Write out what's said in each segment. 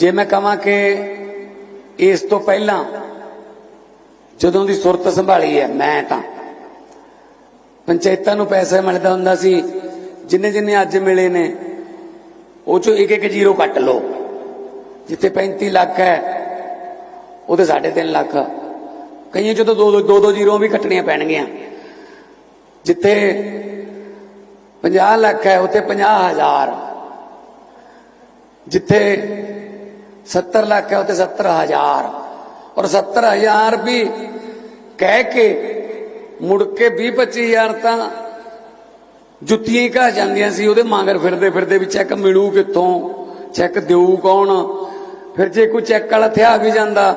ਜੇ ਮੈਂ ਕਹਾਂ ਕਿ ਇਸ ਤੋਂ ਪਹਿਲਾਂ ਜਦੋਂ ਦੀ ਸੁਰਤ ਸੰਭਾਲੀ ਹੈ, ਮੈਂ ਤਾਂ। ਪੰਚਾਇਤਾਂ ਨੂੰ ਪੈਸਾ ਮਿਲਦਾ ਹੁੰਦਾ ਸੀ, ਜਿੰਨੇ ਜਿੰਨੇ ਅੱਜ ਮਿਲੇ ਨੇ, ਉਹ ਚੋਂ ਇੱਕ ਇੱਕ ਜ਼ੀਰੋ ਕੱਟ ਲਓ। ਜਿੱਥੇ 35 ਲੱਖ ਹੈ, ਉਹਦੇ 3.5 ਲੱਖ। ਕਈਆਂ ਚੋਂ ਤਾਂ ਦੋ ਦੋ ਦੋ ਦੋ ਜ਼ੀਰੋ ਵੀ ਕੱਟਣੀਆਂ ਪੈਣਗੀਆਂ। ਜਿੱਥੇ 50 ਲੱਖ ਹੈ, ਉੱਥੇ 50000 ਜਿੱਥੇ 70 ਲੱਖ ਹੈ ਉੱਥੇ 70000 ਔਰ 70000 ਵੀ ਕਹਿ ਕੇ ਮੁੜ ਕੇ 20 25000 ਤਾਂ ਜੁੱਤੀਆਂ ਹੀ ਘਾ ਜਾਂਦੀਆਂ ਸੀ ਉਹਦੇ ਮੰਗਰ ਫਿਰਦੇ ਫਿਰਦੇ ਵੀ ਚੈੱਕ ਮਿਲੂ ਕਿੱਥੋਂ ਚੈੱਕ ਦੇਊ ਕੌਣ ਫਿਰ ਜੇ ਕੋਈ ਚੈੱਕ ਵਾਲਾ ਥਿਆ ਵੀ ਜਾਂਦਾ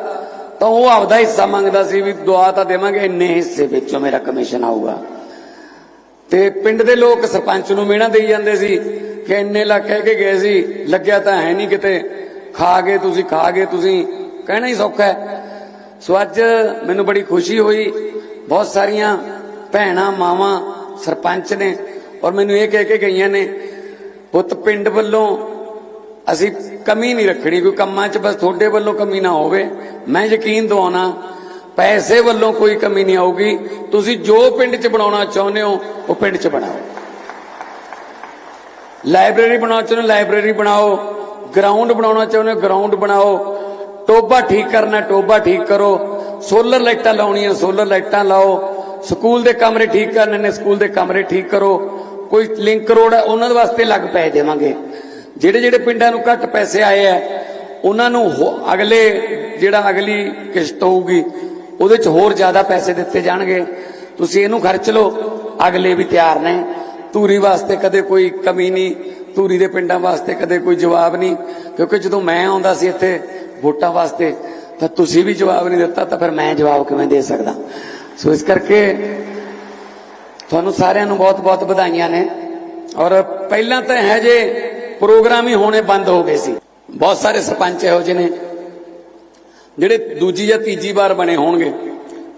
ਤਾਂ ਉਹ ਆਪਦਾ ਹਿੱਸਾ ਮੰਗਦਾ ਸੀ ਵੀ ਦੁਆ ਤਾਂ ਦੇਵਾਂਗੇ ਇੰਨੇ ਹਿੱਸੇ ਵਿੱਚੋਂ ਮੇਰਾ ਕਮਿਸ਼ਨ ਆਊਗਾ ਤੇ ਪਿੰਡ ਦੇ ਲੋਕ ਸਰਪੰਚ ਨੂੰ ਮਿਹਣਾ ਦੇਈ ਜਾਂਦੇ ਸੀ ਕਿ ਇੰਨੇ ਲੱਖ ਕਹਿ ਕੇ ਗਏ ਸੀ ਲੱਗਿਆ ਤਾਂ ਹੈ ਨਹੀਂ ਕਿਤੇ ਖਾ ਗਏ ਤੁਸੀਂ ਖਾ ਗਏ ਤੁਸੀਂ ਕਹਿਣਾ ਹੀ ਸੌਖਾ ਹੈ। ਸੋ ਅੱਜ ਮੈਨੂੰ ਬੜੀ ਖੁਸ਼ੀ ਹੋਈ। ਬਹੁਤ ਸਾਰੀਆਂ ਭੈਣਾਂ, ਮਾਵਾਂ, ਸਰਪੰਚ ਨੇ ਔਰ ਮੈਨੂੰ ਇਹ ਕਹਿ ਕੇ ਗਈਆਂ ਨੇ, ਪੁੱਤ, ਪਿੰਡ ਵੱਲੋਂ ਅਸੀਂ ਕਮੀ ਨਹੀਂ ਰੱਖਣੀ, ਕੋਈ ਕੰਮਾਂ 'ਚ ਬਸ ਤੁਹਾਡੇ ਵੱਲੋਂ ਕਮੀ ਨਾ ਹੋਵੇ। ਮੈਂ ਯਕੀਨ ਦਿਵਾਉਣਾ, ਪੈਸੇ ਵੱਲੋਂ ਕੋਈ ਕਮੀ ਨਹੀਂ ਆਊਗੀ। ਤੁਸੀਂ ਜੋ ਪਿੰਡ 'ਚ ਬਣਾਉਣਾ ਚਾਹੁੰਦੇ ਹੋ, ਉਹ ਪਿੰਡ 'ਚ ਬਣਾਓ। ਲਾਇਬ੍ਰੇਰੀ ਬਣਾਉਣਾ ਚਾਹੁੰਦੇ ਹੋ ਲਾਇਬ੍ਰੇਰੀ ਬਣਾਓ। ਗਰਾਊਂਡ ਬਣਾਉਣਾ ਚਾਹੁੰਦੇ ਹੋ ਗਰਾਊਂਡ ਬਣਾਓ। ਟੋਬਾ ਠੀਕ ਕਰਨਾ ਟੋਬਾ ਠੀਕ ਕਰੋ। ਸੋਲਰ ਲਾਈਟਾਂ ਲਾਉਣੀਆਂ ਸੋਲਰ ਲਾਈਟਾਂ ਲਾਓ। ਸਕੂਲ ਦੇ ਕਮਰੇ ਠੀਕ ਕਰਨੇ ਨੇ, ਸਕੂਲ ਦੇ ਕਮਰੇ ਠੀਕ ਕਰੋ। ਕੋਈ ਲਿੰਕ ਰੋਡ ਹੈ ਉਹਨਾਂ ਦੇ ਵਾਸਤੇ ਲੱਗ ਪੈ ਦੇਵਾਂਗੇ। ਜਿਹੜੇ ਜਿਹੜੇ ਪਿੰਡਾਂ ਨੂੰ ਘੱਟ ਪੈਸੇ ਆਏ ਆ, ਉਹਨਾਂ ਨੂੰ ਅਗਲੇ, ਜਿਹੜਾ ਅਗਲੀ ਕਿਸ਼ਤ ਹੋਊਗੀ, ਉਹਦੇ ਚ ਹੋਰ ਜ਼ਿਆਦਾ ਪੈਸੇ ਦਿੱਤੇ ਜਾਣਗੇ। ਤੁਸੀਂ ਇਹਨੂੰ ਖਰਚ ਲਓ, ਅਗਲੇ ਵੀ ਤਿਆਰ ਨੇ। ਧੂਰੀ ਵਾਸਤੇ ਕਦੇ ਕੋਈ ਕਮੀ ਨਹੀਂ। ਧੂਰੀ ਦੇ ਪਿੰਡਾਂ ਵਾਸਤੇ ਕਦੇ ਕੋਈ ਜਵਾਬ ਨਹੀਂ, ਕਿਉਂਕਿ ਜਦੋਂ ਮੈਂ ਆਉਂਦਾ ਸੀ ਇੱਥੇ ਵੋਟਾਂ ਵਾਸਤੇ, ਤਾਂ ਤੁਸੀਂ ਵੀ ਜਵਾਬ ਨਹੀਂ ਦਿੱਤਾ, ਤਾਂ ਫਿਰ ਮੈਂ ਜਵਾਬ ਕਿਵੇਂ ਦੇ ਸਕਦਾ? ਸੋ ਇਸ ਕਰਕੇ ਤੁਹਾਨੂੰ ਸਾਰਿਆਂ ਨੂੰ ਬਹੁਤ-ਬਹੁਤ ਵਧਾਈਆਂ ਨੇ। ਔਰ ਪਹਿਲਾਂ ਤਾਂ ਇਹ ਜੇ ਪ੍ਰੋਗਰਾਮ ਹੀ ਹੋਣੇ ਬੰਦ ਹੋ ਗਏ ਸੀ। ਬਹੁਤ ਸਾਰੇ ਸਰਪੰਚ ਇਹੋ ਜਿਹੇ ਨੇ, ਜਿਹੜੇ ਦੂਜੀ ਜਾਂ ਤੀਜੀ ਵਾਰ ਬਣੇ ਹੋਣਗੇ।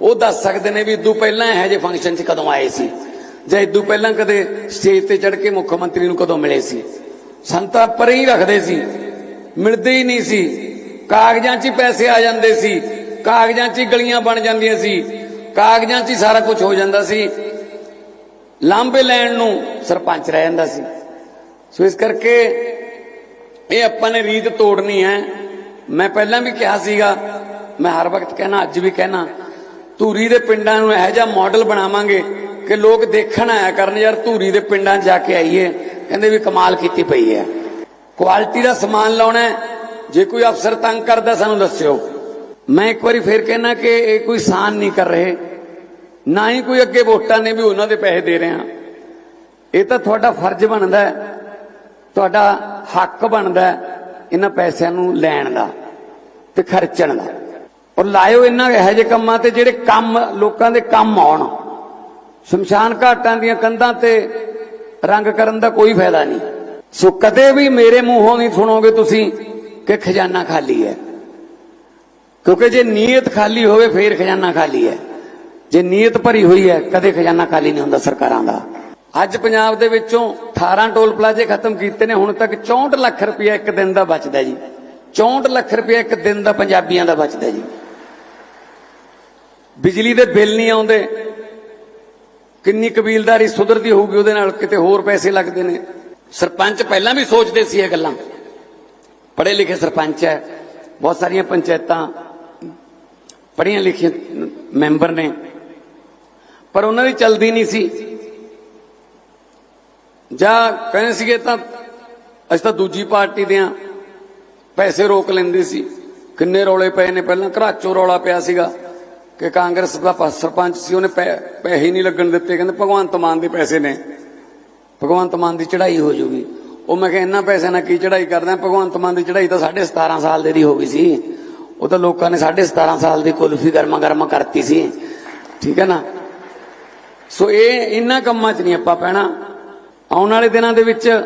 ਉਹ ਦੱਸ ਸਕਦੇ ਨੇ ਵੀ ਇਦੋਂ ਪਹਿਲਾਂ ਇਹੋ ਜਿਹੇ ਫੰਕਸ਼ਨ 'ਚ ਕਦੋਂ ਆਏ ਸੀ। ਜਾਂ ਇਦੋਂ ਪਹਿਲਾਂ ਕਦੇ ਸਟੇਜ ਤੇ ਚੜ੍ਹ ਕੇ ਮੁੱਖ ਮੰਤਰੀ ਨੂੰ ਕਦੋਂ ਮਿਲੇ ਸੀ? ਸੰਤਾ ਪਰੇ ਹੀ ਰੱਖਦੇ ਸੀ। ਮਿਲਦੇ ਹੀ ਨਹੀਂ ਸੀ। ਕਾਗਜ਼ਾਂ 'ਚ ਹੀ ਪੈਸੇ ਆ ਜਾਂਦੇ ਸੀ। ਕਾਗਜ਼ਾਂ 'ਚ ਹੀ ਗਲੀਆਂ ਬਣ ਜਾਂਦੀਆਂ ਸੀ। ਕਾਗਜ਼ਾਂ 'ਚ ਹੀ ਸਾਰਾ ਕੁਝ ਹੋ ਜਾਂਦਾ ਸੀ। ਲਾਂਬੇ ਲੈਣ ਨੂੰ ਸਰਪੰਚ ਰਹਿ ਜਾਂਦਾ ਸੀ। ਸੋ ਇਸ ਕਰਕੇ ਇਹ ਆਪਾਂ ਨੇ ਰੀਤ ਤੋੜਨੀ ਹੈ। ਮੈਂ ਪਹਿਲਾਂ ਵੀ ਕਿਹਾ ਸੀਗਾ, ਮੈਂ ਹਰ ਵਕਤ ਕਹਿਣਾ, ਅੱਜ ਵੀ ਕਹਿਣਾ, ਧੂਰੀ ਦੇ ਪਿੰਡਾਂ ਨੂੰ ਇਹੋ ਜਿਹਾ ਮਾਡਲ ਬਣਾਵਾਂਗੇ ਕਿ ਲੋਕ ਦੇਖਣ ਆਇਆ ਕਰਨ, ਯਾਰ ਧੂਰੀ ਦੇ ਪਿੰਡਾਂ 'ਚ ਜਾ ਕੇ ਆਈਏ। ਕਹਿੰਦੇ ਵੀ ਕਮਾਲ ਕੀਤੀ ਪਈ ਹੈ। ਕੁਆਲਿਟੀ ਦਾ ਸਮਾਨ ਲਾਉਣਾ ਜੇ ਕੋਈ ਅਫਸਰ ਤੰਗ ਕਰਦਾ, ਸਾਨੂੰ ਦੱਸਿਓ। ਮੈਂ ਇੱਕ ਵਾਰੀ ਫੇਰ ਕਹਿਣਾ ਕਿ ਇਹ ਕੋਈ ਸਾਨ ਨਹੀਂ ਕਰ ਰਹੇ। ਨਾ ਹੀ ਕੋਈ ਅੱਗੇ ਵੋਟਾਂ ਨੇ ਵੀ ਉਹਨਾਂ ਦੇ ਪੈਸੇ ਦੇ ਰਹੇ ਆ ਇਹ ਤਾਂ ਤੁਹਾਡਾ ਫਰਜ਼ ਬਣਦਾ ਹੈ। ਤੁਹਾਡਾ ਹੱਕ ਬਣਦਾ ਇਹਨਾਂ ਪੈਸਿਆਂ ਨੂੰ ਲੈਣ ਦਾ ਤੇ ਖਰਚਣ ਦਾ। ਔਰ ਲਾਇਓ ਇਹਨਾਂ ਇਹੋ ਜਿਹੇ ਕੰਮਾਂ ਤੇ ਜਿਹੜੇ ਕੰਮ, ਲੋਕਾਂ ਦੇ ਕੰਮ ਆਉਣ। ਸ਼ਮਸ਼ਾਨ ਘਾਟਾਂ ਦੀਆਂ ਕੰਧਾਂ ਤੇ ਰੰਗ ਕਰਨ ਦਾ ਕੋਈ ਫਾਇਦਾ ਨਹੀਂ। ਸੋ ਕਦੇ ਵੀ ਮੇਰੇ ਮੂੰਹੋਂ ਨਹੀਂ ਸੁਣੋਗੇ ਤੁਸੀਂ ਕਿ ਖਜ਼ਾਨਾ ਖਾਲੀ ਹੈ। ਕਿਉਂਕਿ ਜੇ ਨੀਅਤ ਖਾਲੀ ਹੋਵੇ, ਫੇਰ ਖਜ਼ਾਨਾ ਖਾਲੀ ਹੈ। ਜੇ ਨੀਅਤ ਭਰੀ ਹੋਈ ਹੈ, ਕਦੇ ਖਜ਼ਾਨਾ ਖਾਲੀ ਨਹੀਂ ਹੁੰਦਾ ਸਰਕਾਰਾਂ ਦਾ। ਅੱਜ ਪੰਜਾਬ ਦੇ ਵਿੱਚੋਂ 18 ਟੋਲ ਪਲਾਜ਼ੇ ਖਤਮ ਕੀਤੇ ਨੇ, ਹੁਣ ਤੱਕ 64 ਲੱਖ ਰੁਪਇਆ ਇੱਕ ਦਿਨ ਦਾ ਬਚਦਾ ਜੀ। 64 ਲੱਖ ਰੁਪਇਆ ਇੱਕ ਦਿਨ ਦਾ ਪੰਜਾਬੀਆਂ ਦਾ ਬਚਦਾ ਜੀ। ਬਿਜਲੀ ਦੇ ਬਿੱਲ ਨਹੀਂ ਆਉਂਦੇ ਕਿੰਨੀ ਕਬੀਲਦਾਰੀ ਸੁਧਰਦੀ ਹੋਊਗੀ ਉਹਦੇ ਨਾਲ, ਕਿਤੇ ਹੋਰ ਪੈਸੇ ਲੱਗਦੇ ਨੇ। ਸਰਪੰਚ ਪਹਿਲਾਂ ਵੀ ਸੋਚਦੇ ਸੀ ਇਹ ਗੱਲਾਂ। ਪੜ੍ਹੇ ਲਿਖੇ ਸਰਪੰਚ ਹੈ, ਬਹੁਤ ਸਾਰੀਆਂ ਪੰਚਾਇਤਾਂ ਪੜ੍ਹੀਆਂ ਲਿਖੀਆਂ ਮੈਂਬਰ ਨੇ, ਪਰ ਉਹਨਾਂ ਦੀ ਚਲਦੀ ਨਹੀਂ ਸੀ। ਜਾਂ ਕਹਿੰਦੇ ਸੀਗੇ ਤਾਂ ਅਸੀਂ ਤਾਂ ਦੂਜੀ ਪਾਰਟੀ ਦੇ ਆ ਪੈਸੇ ਰੋਕ ਲੈਂਦੇ ਸੀ। ਕਿੰਨੇ ਰੌਲੇ ਪਏ ਨੇ, ਪਹਿਲਾਂ ਘਰਾਚੋ ਰੌਲਾ ਪਿਆ ਸੀਗਾ। ਕਿ ਕਾਂਗਰਸ ਦਾ ਸਰਪੰਚ ਸੀ, ਉਹਨੇ ਪੈ- ਪੈਸੇ ਨਹੀਂ ਲੱਗਣ ਦਿੱਤੇ। ਕਹਿੰਦੇ ਭਗਵੰਤ ਮਾਨ ਦੇ ਪੈਸੇ ਨੇ। ਭਗਵੰਤ ਮਾਨ ਦੀ ਚੜ੍ਹਾਈ ਹੋ ਜੂਗੀ। ਉਹ ਮੈਂ ਕਿਹਾ, ਇੰਨਾ ਪੈਸੇ ਨਾਲ ਕੀ ਚੜ੍ਹਾਈ ਕਰਦਾ ਭਗਵੰਤ ਮਾਨ ਦੀ ਚੜ੍ਹਾਈ ਤਾਂ 17.5 ਸਾਲ ਦੇ ਦੀ ਹੋ ਗਈ ਸੀ। ਉਹ ਤਾਂ ਲੋਕਾਂ ਨੇ 17.5 ਸਾਲ ਦੀ ਕੁਲਫੀ ਗਰਮਾ ਗਰਮਾ ਕਰਤੀ ਸੀ। ਠੀਕ ਹੈ ਨਾ? ਸੋ ਇਹ ਇਹਨਾਂ ਕੰਮਾਂ 'ਚ ਨਹੀਂ ਆਪਾਂ ਪੈਣਾ। ਆਉਣ ਵਾਲੇ ਦਿਨਾਂ ਦੇ ਵਿੱਚ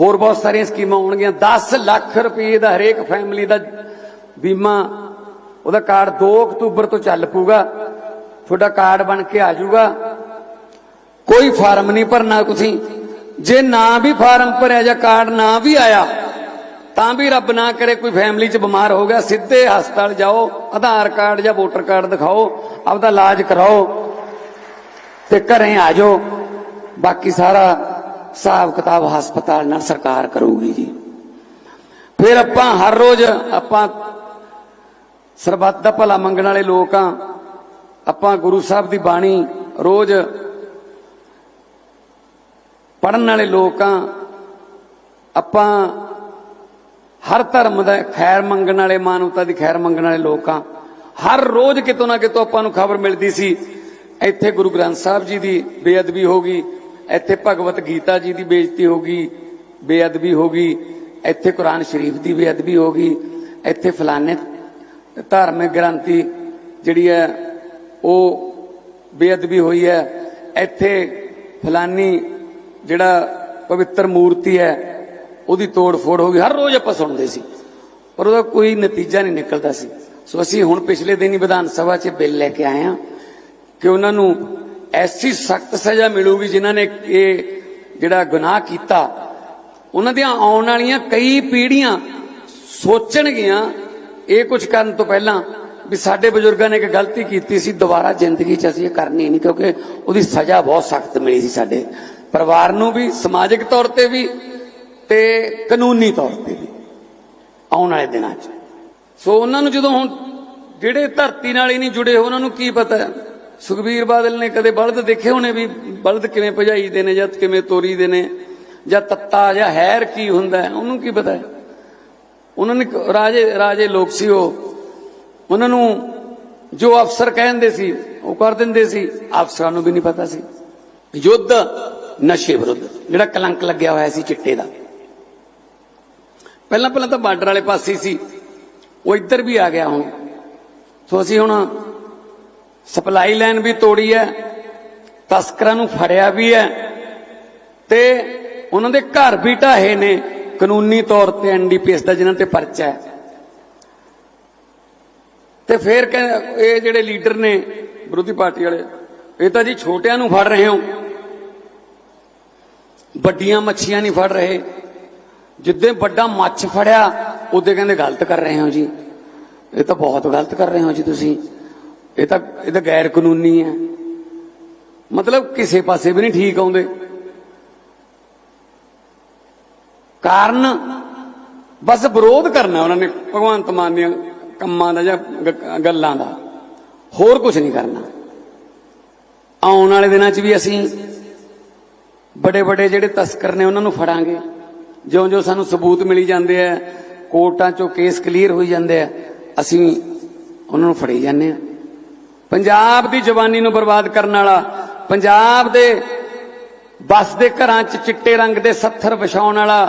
ਹੋਰ ਬਹੁਤ ਸਾਰੀਆਂ ਸਕੀਮਾਂ ਆਉਣਗੀਆਂ 10 ਲੱਖ ਰੁਪਏ ਦਾ ਹਰੇਕ ਫੈਮਿਲੀ ਦਾ ਬੀਮਾ ਉਹਦਾ ਕਾਰਡ 2 ਅਕਤੂਬਰ ਤੋਂ ਚੱਲ ਪੂਗਾ ਤੁਹਾਡਾ ਕਾਰਡ ਬਣ ਕੇ ਆ ਜਾਊਗਾ। ਕੋਈ ਫਾਰਮ ਨਹੀਂ ਭਰਨਾ ਤੁਸੀਂ। ਜੇ ਨਾ ਵੀ ਫਾਰਮ ਭਰਿਆ ਜਾਂ ਕਾਰਡ ਨਾ ਵੀ ਆਇਆ, ਤਾਂ ਵੀ ਰੱਬ ਨਾ ਕਰੇ ਕੋਈ ਫੈਮਿਲੀ 'ਚ ਬਿਮਾਰ ਹੋ ਗਿਆ, ਸਿੱਧੇ ਹਸਪਤਾਲ ਜਾਓ, ਆਧਾਰ ਕਾਰਡ ਜਾਂ ਵੋਟਰ ਕਾਰਡ ਦਿਖਾਓ, ਆਪਦਾ ਇਲਾਜ ਕਰਾਓ ਤੇ ਘਰੇ ਆ ਜਾਓ। ਬਾਕੀ ਸਾਰਾ ਹਿਸਾਬ ਕਿਤਾਬ ਹਸਪਤਾਲ ਨਾਲ ਸਰਕਾਰ ਕਰੂਗੀ ਜੀ। ਫਿਰ ਆਪਾਂ ਹਰ ਰੋਜ਼ ਆਪਾਂ ਸਰਬੱਤ ਦਾ ਭਲਾ ਮੰਗਣ ਵਾਲੇ ਲੋਕ ਆ। ਆਪਾਂ ਗੁਰੂ ਸਾਹਿਬ ਦੀ ਬਾਣੀ ਰੋਜ਼ ਪੜਨ ਵਾਲੇ ਲੋਕ ਆ। ਆਪਾਂ ਹਰ ਧਰਮ ਦਾ ਖੈਰ ਮੰਗਣ ਵਾਲੇ, ਮਾਨਵਤਾ ਦੀ ਖੈਰ ਮੰਗਣ ਵਾਲੇ ਲੋਕ ਆ। ਹਰ ਰੋਜ਼ ਕਿਤੋਂ ਨਾ ਕਿਤੋਂ ਆਪਾਂ ਨੂੰ ਖਬਰ ਮਿਲਦੀ ਸੀ, ਇੱਥੇ ਗੁਰੂ ਗ੍ਰੰਥ ਸਾਹਿਬ ਜੀ ਦੀ ਬੇਅਦਬੀ ਹੋ ਗਈ, ਇੱਥੇ ਭਗਵਤ ਗੀਤਾ ਜੀ ਦੀ ਬੇਇੱਜ਼ਤੀ ਹੋ ਗਈ, ਬੇਅਦਬੀ ਹੋ ਗਈ, ਇੱਥੇ ਕੁਰਾਨ ਸ਼ਰੀਫ ਦੀ ਬੇਅਦਬੀ ਹੋ ਗਈ, ਇੱਥੇ ਫਲਾਣੇ ਧਾਰਮਿਕ ਗ੍ਰੰਥੀ ਜਿਹੜੀ ਹੈ, ਉਹ ਬੇਅਦਬੀ ਹੋਈ ਹੈ। ਇੱਥੇ ਫਲਾਨੀ ਜਿਹੜਾ ਪਵਿੱਤਰ ਮੂਰਤੀ ਹੈ, ਉਹਦੀ ਤੋੜ ਫੋੜ ਹੋ ਗਈ। ਹਰ ਰੋਜ਼ ਆਪਾਂ ਸੁਣਦੇ ਸੀ। ਪਰ ਉਹਦਾ ਕੋਈ ਨਤੀਜਾ ਨਹੀਂ ਨਿਕਲਦਾ ਸੀ। ਸੋ ਅਸੀਂ ਹੁਣ ਪਿਛਲੇ ਦਿਨ ਹੀ ਵਿਧਾਨ ਸਭਾ 'ਚ ਬਿੱਲ ਲੈ ਕੇ ਆਏ ਹਾਂ ਕਿ ਉਹਨਾਂ ਨੂੰ ਐਸੀ ਸਖਤ ਸਜ਼ਾ ਮਿਲੂਗੀ ਜਿਨ੍ਹਾਂ ਨੇ ਇਹ ਜਿਹੜਾ ਗੁਨਾਹ ਕੀਤਾ। ਉਹਨਾਂ ਦੀਆਂ ਆਉਣ ਵਾਲੀਆਂ ਕਈ ਪੀੜ੍ਹੀਆਂ ਸੋਚਣਗੀਆਂ ਇਹ ਕੁਝ ਕਰਨ ਤੋਂ ਪਹਿਲਾਂ ਵੀ ਸਾਡੇ ਬਜ਼ੁਰਗਾਂ ਨੇ ਇੱਕ ਗਲਤੀ ਕੀਤੀ ਸੀ, ਦੁਬਾਰਾ ਜ਼ਿੰਦਗੀ 'ਚ ਅਸੀਂ ਇਹ ਕਰਨੀ ਨਹੀਂ, ਕਿਉਂਕਿ ਉਹਦੀ ਸਜ਼ਾ ਬਹੁਤ ਸਖਤ ਮਿਲੀ ਸੀ ਸਾਡੇ ਪਰਿਵਾਰ ਨੂੰ ਵੀ, ਸਮਾਜਿਕ ਤੌਰ ਤੇ ਵੀ ਤੇ ਕਾਨੂੰਨੀ ਤੌਰ ਤੇ ਵੀ ਆਉਣ ਵਾਲੇ ਦਿਨਾਂ 'ਚ। ਸੋ ਉਹਨਾਂ ਨੂੰ ਜਦੋਂ ਹੁਣ ਜਿਹੜੇ ਧਰਤੀ ਨਾਲ ਹੀ ਨਹੀਂ ਜੁੜੇ ਹੋ ਉਹਨਾਂ ਨੂੰ ਕੀ ਪਤਾ? ਸੁਖਬੀਰ ਬਾਦਲ ਨੇ ਕਦੇ ਬਲਦ ਦੇਖੇ ਹੋਣੇ ਵੀ ਬਲਦ ਕਿਵੇਂ ਭਜਾਈਦੇ ਨੇ ਜਾਂ ਕਿਵੇਂ ਤੋਰੀਦੇ ਨੇ ਜਾਂ ਤੱਤਾ ਜਾਂ ਹੈਰ ਕੀ ਹੁੰਦਾ ਉਹਨੂੰ ਕੀ ਪਤਾ ਹੈ? ਉਹਨਾਂ ਨੇ ਰਾਜੇ ਰਾਜੇ ਲੋਕ ਸੀ ਉਹ। ਉਹਨਾਂ ਨੂੰ ਜੋ ਅਫਸਰ ਕਹਿੰਦੇ ਸੀ, ਉਹ ਕਰ ਦਿੰਦੇ ਸੀ। ਅਫਸਰਾਂ ਨੂੰ ਵੀ ਨਹੀਂ ਪਤਾ ਸੀ। ਯੁੱਧ, ਨਸ਼ੇ ਵਿਰੁੱਧ, ਜਿਹੜਾ ਕਲੰਕ ਲੱਗਿਆ ਹੋਇਆ ਸੀ ਚਿੱਟੇ ਦਾ। ਪਹਿਲਾਂ ਪਹਿਲਾਂ ਤਾਂ ਬਾਰਡਰ ਵਾਲੇ ਪਾਸੇ ਸੀ। ਉਹ ਇੱਧਰ ਵੀ ਆ ਗਿਆ ਹੁਣ। ਸੋ ਅਸੀਂ ਹੁਣ ਸਪਲਾਈ ਲਾਈਨ ਵੀ ਤੋੜੀ ਹੈ। ਤਸਕਰਾਂ ਨੂੰ ਫੜਿਆ ਵੀ ਹੈ। ਤੇ ਉਹਨਾਂ ਦੇ ਘਰ ਵੀ ਢਾਹੇ ਨੇ। ਕਾਨੂੰਨੀ ਤੌਰ ਤੇ ਐਨਡੀਪੀਐਸ ਦਾ ਜਿਨ੍ਹਾਂ ਤੇ ਪਰਚਾ ਹੈ। ਤੇ ਫਿਰ ਕਹਿ- ਇਹ ਜਿਹੜੇ ਲੀਡਰ ਨੇ ਵਿਰੋਧੀ ਪਾਰਟੀ ਵਾਲੇ, ਇਹ ਤਾਂ ਜੀ ਛੋਟਿਆਂ ਨੂੰ ਫੜ ਰਹੇ ਹੋ। ਵੱਡੀਆਂ ਮੱਛੀਆਂ ਨਹੀਂ ਫੜ ਰਹੇ। ਜਿੱਦੇ ਵੱਡਾ ਮੱਛ ਫੜਿਆ, ਉਹਦੇ ਕਹਿੰਦੇ ਗਲਤ ਕਰ ਰਹੇ ਹੋ ਜੀ। ਇਹ ਤਾਂ ਬਹੁਤ ਗਲਤ ਕਰ ਰਹੇ ਹੋ ਜੀ ਤੁਸੀਂ। ਇਹ ਤਾਂ ਇਹ ਤਾਂ ਗੈਰ ਕਾਨੂੰਨੀ ਹੈ। ਮਤਲਬ ਕਿਸੇ ਪਾਸੇ ਵੀ ਨਹੀਂ ਠੀਕ ਆਉਂਦੇ। ਕਾਰਨ ਬਸ ਵਿਰੋਧ ਕਰਨਾ ਉਹਨਾਂ ਨੇ, ਭਗਵੰਤ ਮਾਨ ਦੀਆਂ ਕੰਮਾਂ ਦਾ ਜਾਂ ਗੱਲਾਂ ਦਾ। ਹੋਰ ਕੁਝ ਨਹੀਂ ਕਰਨਾ। ਆਉਣ ਵਾਲੇ ਦਿਨਾਂ 'ਚ ਵੀ ਅਸੀਂ ਬੜੇ ਬੜੇ ਜਿਹੜੇ ਤਸਕਰ ਨੇ ਉਹਨਾਂ ਨੂੰ ਫੜਾਂਗੇ। ਜਿਉਂ-ਜਿਉਂ ਸਾਨੂੰ ਸਬੂਤ ਮਿਲੀ ਜਾਂਦੇ ਆ, ਕੋਰਟਾਂ 'ਚੋਂ ਕੇਸ ਕਲੀਅਰ ਹੋਈ ਜਾਂਦੇ ਆ, ਅਸੀਂ ਉਹਨਾਂ ਨੂੰ ਫੜੀ ਜਾਂਦੇ ਆ। ਪੰਜਾਬ ਦੀ ਜਵਾਨੀ ਨੂੰ ਬਰਬਾਦ ਕਰਨ ਵਾਲਾ, ਪੰਜਾਬ ਦੇ ਬਸ ਦੇ ਘਰਾਂ 'ਚ ਚਿੱਟੇ ਰੰਗ ਦੇ ਸੱਥਰ ਵਿਛਾਉਣ ਵਾਲਾ,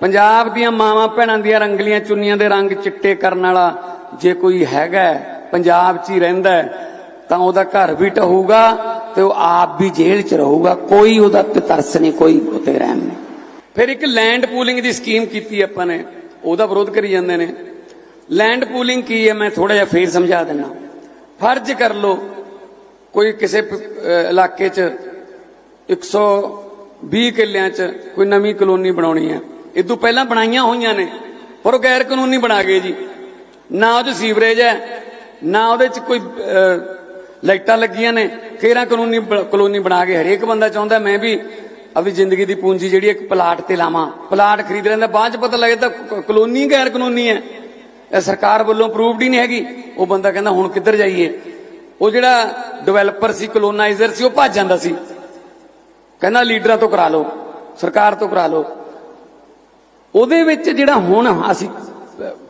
ਪੰਜਾਬ ਦੀਆਂ ਮਾਵਾਂ ਭੈਣਾਂ ਦੀਆਂ ਰੰਗਲੀਆਂ ਚੁੰਨੀਆਂ ਦੇ ਰੰਗ ਚਿੱਟੇ ਕਰਨ ਵਾਲਾ ਜੇ ਕੋਈ ਹੈਗਾ, ਪੰਜਾਬ 'ਚ ਹੀ ਰਹਿੰਦਾ ਤਾਂ ਉਹਦਾ ਘਰ ਵੀ ਟਹੂਗਾ ਤੇ ਉਹ ਆਪ ਵੀ ਜੇਲ੍ਹ 'ਚ ਰਹੂਗਾ। ਕੋਈ ਉਹਦਾ ਤੇ ਤਰਸ ਨਹੀਂ, ਕੋਈ ਉਤੇ ਰਹਿਮ ਨਹੀਂ। ਫਿਰ ਇੱਕ ਲੈਂਡ ਪੂਲਿੰਗ ਦੀ ਸਕੀਮ ਕੀਤੀ ਆਪਾਂ ਨੇ, ਉਹਦਾ ਵਿਰੋਧ ਕਰੀ ਜਾਂਦੇ ਨੇ। ਲੈਂਡ ਪੂਲਿੰਗ ਕੀ ਹੈ? ਮੈਂ ਥੋੜਾ ਜਿਹਾ ਫੇਰ ਸਮਝਾ ਦਿੰਦਾ। ਫਰਜ਼ ਕਰ ਲਓ, ਕੋਈ ਕਿਸੇ ਇਲਾਕੇ 'ਚ 120 ਕਿੱਲਿਆਂ 'ਚ ਕੋਈ ਨਵੀਂ ਕਲੋਨੀ ਬਣਾਉਣੀ ਹੈ। ਇਦੋਂ ਪਹਿਲਾਂ ਬਣਾਈਆਂ ਹੋਈਆਂ ਨੇ, ਪਰ ਉਹ ਗੈਰ ਕਾਨੂੰਨੀ ਬਣਾ ਗਏ ਜੀ। ਨਾ ਉਹ 'ਚ ਸੀਵਰੇਜ ਹੈ, ਨਾ ਉਹਦੇ 'ਚ ਕੋਈ ਲਾਈਟਾਂ ਲੱਗੀਆਂ ਨੇ। ਕਿਹੜਾ ਕਾਨੂੰਨੀ ਕਲੋਨੀ ਬਣਾ ਕੇ ਹਰੇਕ ਬੰਦਾ ਚਾਹੁੰਦਾ, ਮੈਂ ਵੀ ਆਪਣੀ ਜ਼ਿੰਦਗੀ ਦੀ ਪੂੰਜੀ ਜਿਹੜੀ ਇੱਕ ਪਲਾਟ ਤੇ ਲਾਵਾਂ। ਪਲਾਟ ਖਰੀਦ ਲੈਂਦਾ, ਬਾਅਦ 'ਚ ਪਤਾ ਲੱਗਦਾ ਕਲੋਨੀ ਗੈਰ ਕਾਨੂੰਨੀ ਹੈ। ਇਹ ਸਰਕਾਰ ਵੱਲੋਂ ਅਪਰੂਵਡ ਹੀ ਨਹੀਂ ਹੈਗੀ। ਉਹ ਬੰਦਾ ਕਹਿੰਦਾ, ਹੁਣ ਕਿੱਧਰ ਜਾਈਏ? ਉਹ ਜਿਹੜਾ ਡਿਵੈਲਪਰ ਸੀ ਕਲੋਨਾਈਜ਼ਰ ਸੀ, ਉਹ ਭੱਜ ਜਾਂਦਾ ਸੀ। ਕਹਿੰਦਾ ਲੀਡਰਾਂ ਤੋਂ ਕਰਾ ਲਓ, ਸਰਕਾਰ ਤੋਂ ਕਰਾ ਲਓ। ਉਹਦੇ ਵਿੱਚ ਜਿਹੜਾ ਹੁਣ ਅਸੀਂ,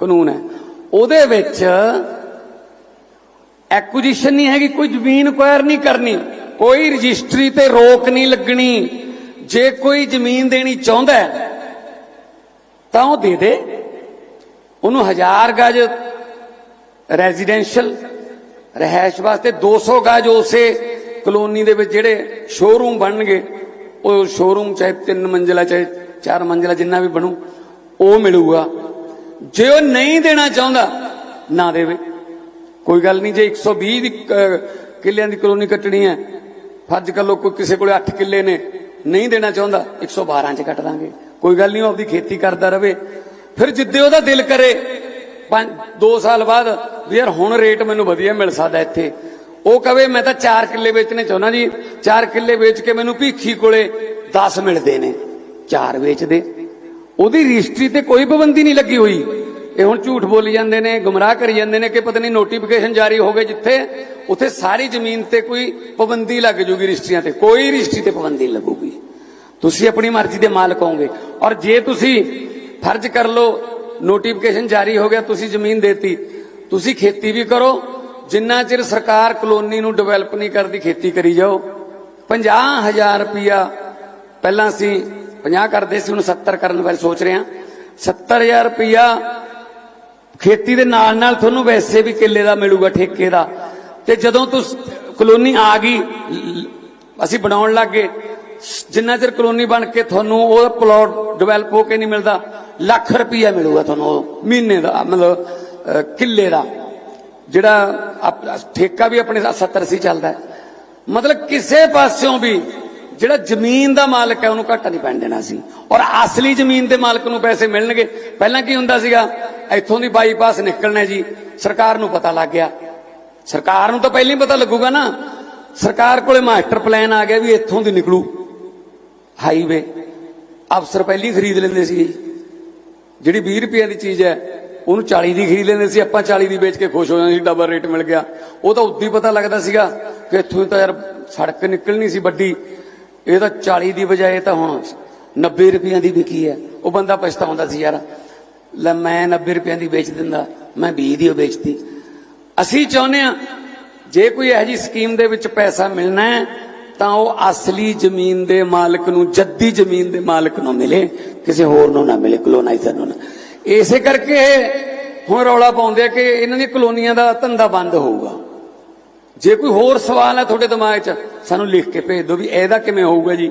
ਕਾਨੂੰਨ ਹੈ, ਉਹਦੇ ਵਿੱਚ ਐਕੁਜੀਸ਼ਨ ਨਹੀਂ ਹੈਗੀ, ਕੋਈ ਜ਼ਮੀਨ ਐਕਵਾਇਰ ਨਹੀਂ ਕਰਨੀ, ਕੋਈ ਰਜਿਸਟਰੀ ਤੇ ਰੋਕ ਨਹੀਂ ਲੱਗਣੀ। ਜੇ ਕੋਈ ਜ਼ਮੀਨ ਦੇਣੀ ਚਾਹੁੰਦਾ ਤਾਂ ਉਹ ਦੇ ਦੇ। ਉਹਨੂੰ ਹਜ਼ਾਰ ਗਜ ਰੈਜ਼ੀਡੈਂਸ਼ੀਅਲ ਰਹਿائش ਵਾਸਤੇ 200 ਗਜ ਉਸੇ ਕਲੋਨੀ ਦੇ ਵਿੱਚ ਜਿਹੜੇ ਸ਼ੋਰੂਮ ਬਣਨਗੇ, ਉਹ ਸ਼ੋਰੂਮ ਚਾਹੇ ਤਿੰਨ ਮੰਜ਼ਿਲਾ, ਚਾਹੇ ਚਾਰ ਮੰਜ਼ਿਲਾ ਜਿੰਨਾ ਵੀ ਬਣੂ, ਉਹ ਮਿਲੂਗਾ। ਜੇ ਉਹ ਨਹੀਂ ਦੇਣਾ ਚਾਹੁੰਦਾ, ਨਾ ਦੇਵੇ। ਕੋਈ ਗੱਲ ਨਹੀਂ, ਜੇ 120 ਦੀ ਕਿੱਲਿਆਂ ਦੀ ਕਲੋਨੀ ਕੱਟਣੀ ਹੈ, ਫਰਜ਼ ਕਰ ਲਓ ਕੋਈ ਕਿਸੇ ਕੋਲੇ 8 ਕਿੱਲੇ ਨੇ, ਨਹੀਂ ਦੇਣਾ ਚਾਹੁੰਦਾ 112 ਚ ਕੱਟ ਦਾਂਗੇ। ਕੋਈ ਗੱਲ ਨਹੀਂ, ਉਹ ਆਪਦੀ ਖੇਤੀ ਕਰਦਾ ਰਵੇ। ਫਿਰ ਜਿੱਦੇ ਉਹਦਾ ਦਿਲ ਕਰੇ 2 ਸਾਲ ਬਾਅਦ ਵੀ ਯਾਰ ਹੁਣ ਰੇਟ ਮੈਨੂੰ ਵਧੀਆ ਮਿਲ ਸਕਦਾ ਇੱਥੇ। ਉਹ ਕਵੇ, ਮੈਂ ਤਾਂ 4 ਕਿੱਲੇ ਵੇਚਣੇ ਚਾਹੁੰਦਾ ਜੀ। 4 ਕਿੱਲੇ ਵੇਚ ਕੇ ਮੈਨੂੰ ਭੀਖੀ ਕੋਲੇ 10 ਮਿਲਦੇ ਨੇ। 4 ਵੇਚਦੇ। ਉਹਦੀ ਰਜਿਸਟਰੀ ਤੇ ਕੋਈ ਪਾਬੰਦੀ ਨਹੀਂ ਲੱਗੀ ਹੋਈ। ਇਹ ਹੁਣ ਝੂਠ ਬੋਲੀ ਜਾਂਦੇ ਨੇ, ਗੁੰਮਰਾਹ ਕਰੀ ਜਾਂਦੇ ਨੇ ਕਿ ਪਤਾ ਨਹੀਂ ਨੋਟੀਫਿਕੇਸ਼ਨ ਜਾਰੀ ਹੋ ਗਏ ਜਿੱਥੇ, ਉੱਥੇ ਸਾਰੀ ਜ਼ਮੀਨ ਤੇ ਕੋਈ ਪਾਬੰਦੀ ਲੱਗ ਜੂਗੀ ਰਜਿਸਟਰੀਆਂ ਤੇ। ਕੋਈ ਰਜਿਸਟਰੀ ਤੇ ਪਾਬੰਦੀ ਲੱਗੂਗੀ। ਤੁਸੀਂ ਆਪਣੀ ਮਰਜ਼ੀ ਦੇ ਮਾਲਕ ਹੋਗੇ ਔਰ ਜੇ ਤੁਸੀਂ ਫਰਜ਼ ਕਰ ਲਓ ਨੋਟੀਫਿਕੇਸ਼ਨ ਜਾਰੀ ਹੋ ਗਿਆ, ਤੁਸੀਂ ਜ਼ਮੀਨ ਦੇਤੀ। ਤੁਸੀਂ ਖੇਤੀ ਵੀ ਕਰੋ ਜਿੰਨਾ ਚਿਰ ਸਰਕਾਰ ਕਲੋਨੀ ਨੂੰ ਡਿਵੈਲਪ ਨਹੀਂ ਕਰਦੀ, ਖੇਤੀ ਕਰੀ ਜਾਓ। 50000 ਰੁਪਇਆ ਪਹਿਲਾਂ ਅਸੀਂ 50 ਕਰਦੇ ਸੀ, ਹੁਣ 70 ਕਰਨ ਬਾਰੇ ਸੋਚ ਰਹੇ ਹਾਂ। 70000 ਰੁਪਇਆ ਖੇਤੀ ਦੇ ਨਾਲ ਨਾਲ ਤੁਹਾਨੂੰ ਵੈਸੇ ਵੀ ਕਿੱਲੇ ਦਾ ਮਿਲੂਗਾ, ਠੇਕੇ ਦਾ। ਤੇ ਜਦੋਂ ਤੁਸੀਂ ਕਲੋਨੀ ਆ ਗਈ ਅਸੀਂ ਬਣਾਉਣ ਲੱਗੇ ਜਿੰਨਾ ਚਿਰ ਕਲੋਨੀ ਬਣ ਕੇ ਤੁਹਾਨੂੰ ਉਹ ਪਲਾਟ ਡਿਵੈਲਪ ਹੋ ਕੇ ਨਹੀਂ ਮਿਲਦਾ, ਲੱਖ ਰੁਪਈਆ ਮਿਲੂਗਾ ਤੁਹਾਨੂੰ ਉਹ ਮਹੀਨੇ ਦਾ, ਮਤਲਬ ਕਿੱਲੇ ਦਾ। ਜਿਹੜਾ ਠੇਕਾ ਵੀ ਆਪਣੇ 70 ਸੀ ਚੱਲਦਾ ਮਤਲਬ ਕਿਸੇ ਪਾਸਿਓਂ ਵੀ ਜਿਹੜਾ ਜ਼ਮੀਨ ਦਾ ਮਾਲਕ ਹੈ, ਉਹਨੂੰ ਘਾਟਾ ਨਹੀਂ ਪੈਣ ਦੇਣਾ ਸੀ। ਔਰ ਅਸਲੀ ਜ਼ਮੀਨ ਦੇ ਮਾਲਕ ਨੂੰ ਪੈਸੇ ਮਿਲਣਗੇ। ਪਹਿਲਾਂ ਕੀ ਹੁੰਦਾ ਸੀਗਾ? ਇੱਥੋਂ ਦੀ ਬਾਈਪਾਸ ਨਿਕਲਣਾ ਜੀ। ਸਰਕਾਰ ਨੂੰ ਪਤਾ ਲੱਗ ਗਿਆ। ਸਰਕਾਰ ਨੂੰ ਤਾਂ ਪਹਿਲਾਂ ਹੀ ਪਤਾ ਲੱਗੂਗਾ ਨਾ। ਸਰਕਾਰ ਕੋਲੇ ਮਾਸਟਰ ਪਲਾਨ ਆ ਗਿਆ ਵੀ ਇੱਥੋਂ ਦੀ ਨਿਕਲੂ। ਹਾਈਵੇ। ਅਫਸਰ ਪਹਿਲੀ ਖਰੀਦ ਲੈਂਦੇ ਸੀ। ਜਿਹੜੀ 20 ਰੁਪਏ ਦੀ ਚੀਜ਼ ਹੈ ਉਹਨੂੰ 40 ਦੀ ਖਰੀਦ ਲੈਂਦੇ ਸੀ, ਆਪਾਂ 40 ਦੀ ਵੇਚ ਕੇ ਖੁਸ਼ ਹੋ ਜਾਂਦੇ ਸੀ ਡਬਲ ਰੇਟ ਮਿਲ ਗਿਆ। ਉਹ ਤਾਂ ਉਦੋਂ ਹੀ ਪਤਾ ਲੱਗਦਾ ਸੀਗਾ ਕਿ ਇੱਥੋਂ ਤਾਂ ਯਾਰ ਸੜਕ ਨਿਕਲਣੀ ਸੀ ਵੱਡੀ। ਇਹ ਤਾਂ 40 ਦੀ ਬਜਾਏ ਤਾਂ ਹੁਣ 90 ਰੁਪਈਆਂ ਦੀ ਵਿਕੀ ਹੈ। ਉਹ ਬੰਦਾ ਪਛਤਾਉਂਦਾ ਸੀ, ਯਾਰ, ਲੈ ਮੈਂ 90 ਰੁਪਈਆਂ ਦੀ ਵੇਚ ਦਿੰਦਾ, ਮੈਂ 20 ਦੀ ਉਹ ਵੇਚਤੀ। ਅਸੀਂ ਚਾਹੁੰਦੇ ਆ ਜੇ ਕੋਈ ਇਹੋ ਜੀ ਸਕੀਮ ਦੇ ਵਿੱਚ ਪੈਸਾ ਮਿਲਣਾ ਹੈ, ਤਾਂ ਉਹ ਅਸਲੀ ਜ਼ਮੀਨ ਦੇ ਮਾਲਕ ਨੂੰ, ਜੱਦੀ ਜ਼ਮੀਨ ਦੇ ਮਾਲਕ ਨੂੰ ਮਿਲੇ, ਕਿਸੇ ਹੋਰ ਨੂੰ ਨਾ ਮਿਲੇ ਕਲੋਨਾਈਜ਼ਰ ਨੂੰ ਨਾ। ਇਸੇ ਕਰਕੇ ਹੁਣ ਰੌਲਾ ਪਾਉਂਦੇ ਆ ਕਿ ਇਹਨਾਂ ਦੀਆਂ ਕਲੋਨੀਆਂ ਦਾ ਧੰਦਾ ਬੰਦ ਹੋਊਗਾ। ਜੇ ਕੋਈ ਹੋਰ ਸਵਾਲ ਹੈ ਤੁਹਾਡੇ ਦਿਮਾਗ 'ਚ, ਸਾਨੂੰ ਲਿਖ ਕੇ ਭੇਜ ਦਿਓ ਵੀ ਇਹਦਾ ਕਿਵੇਂ ਹੋਊਗਾ ਜੀ।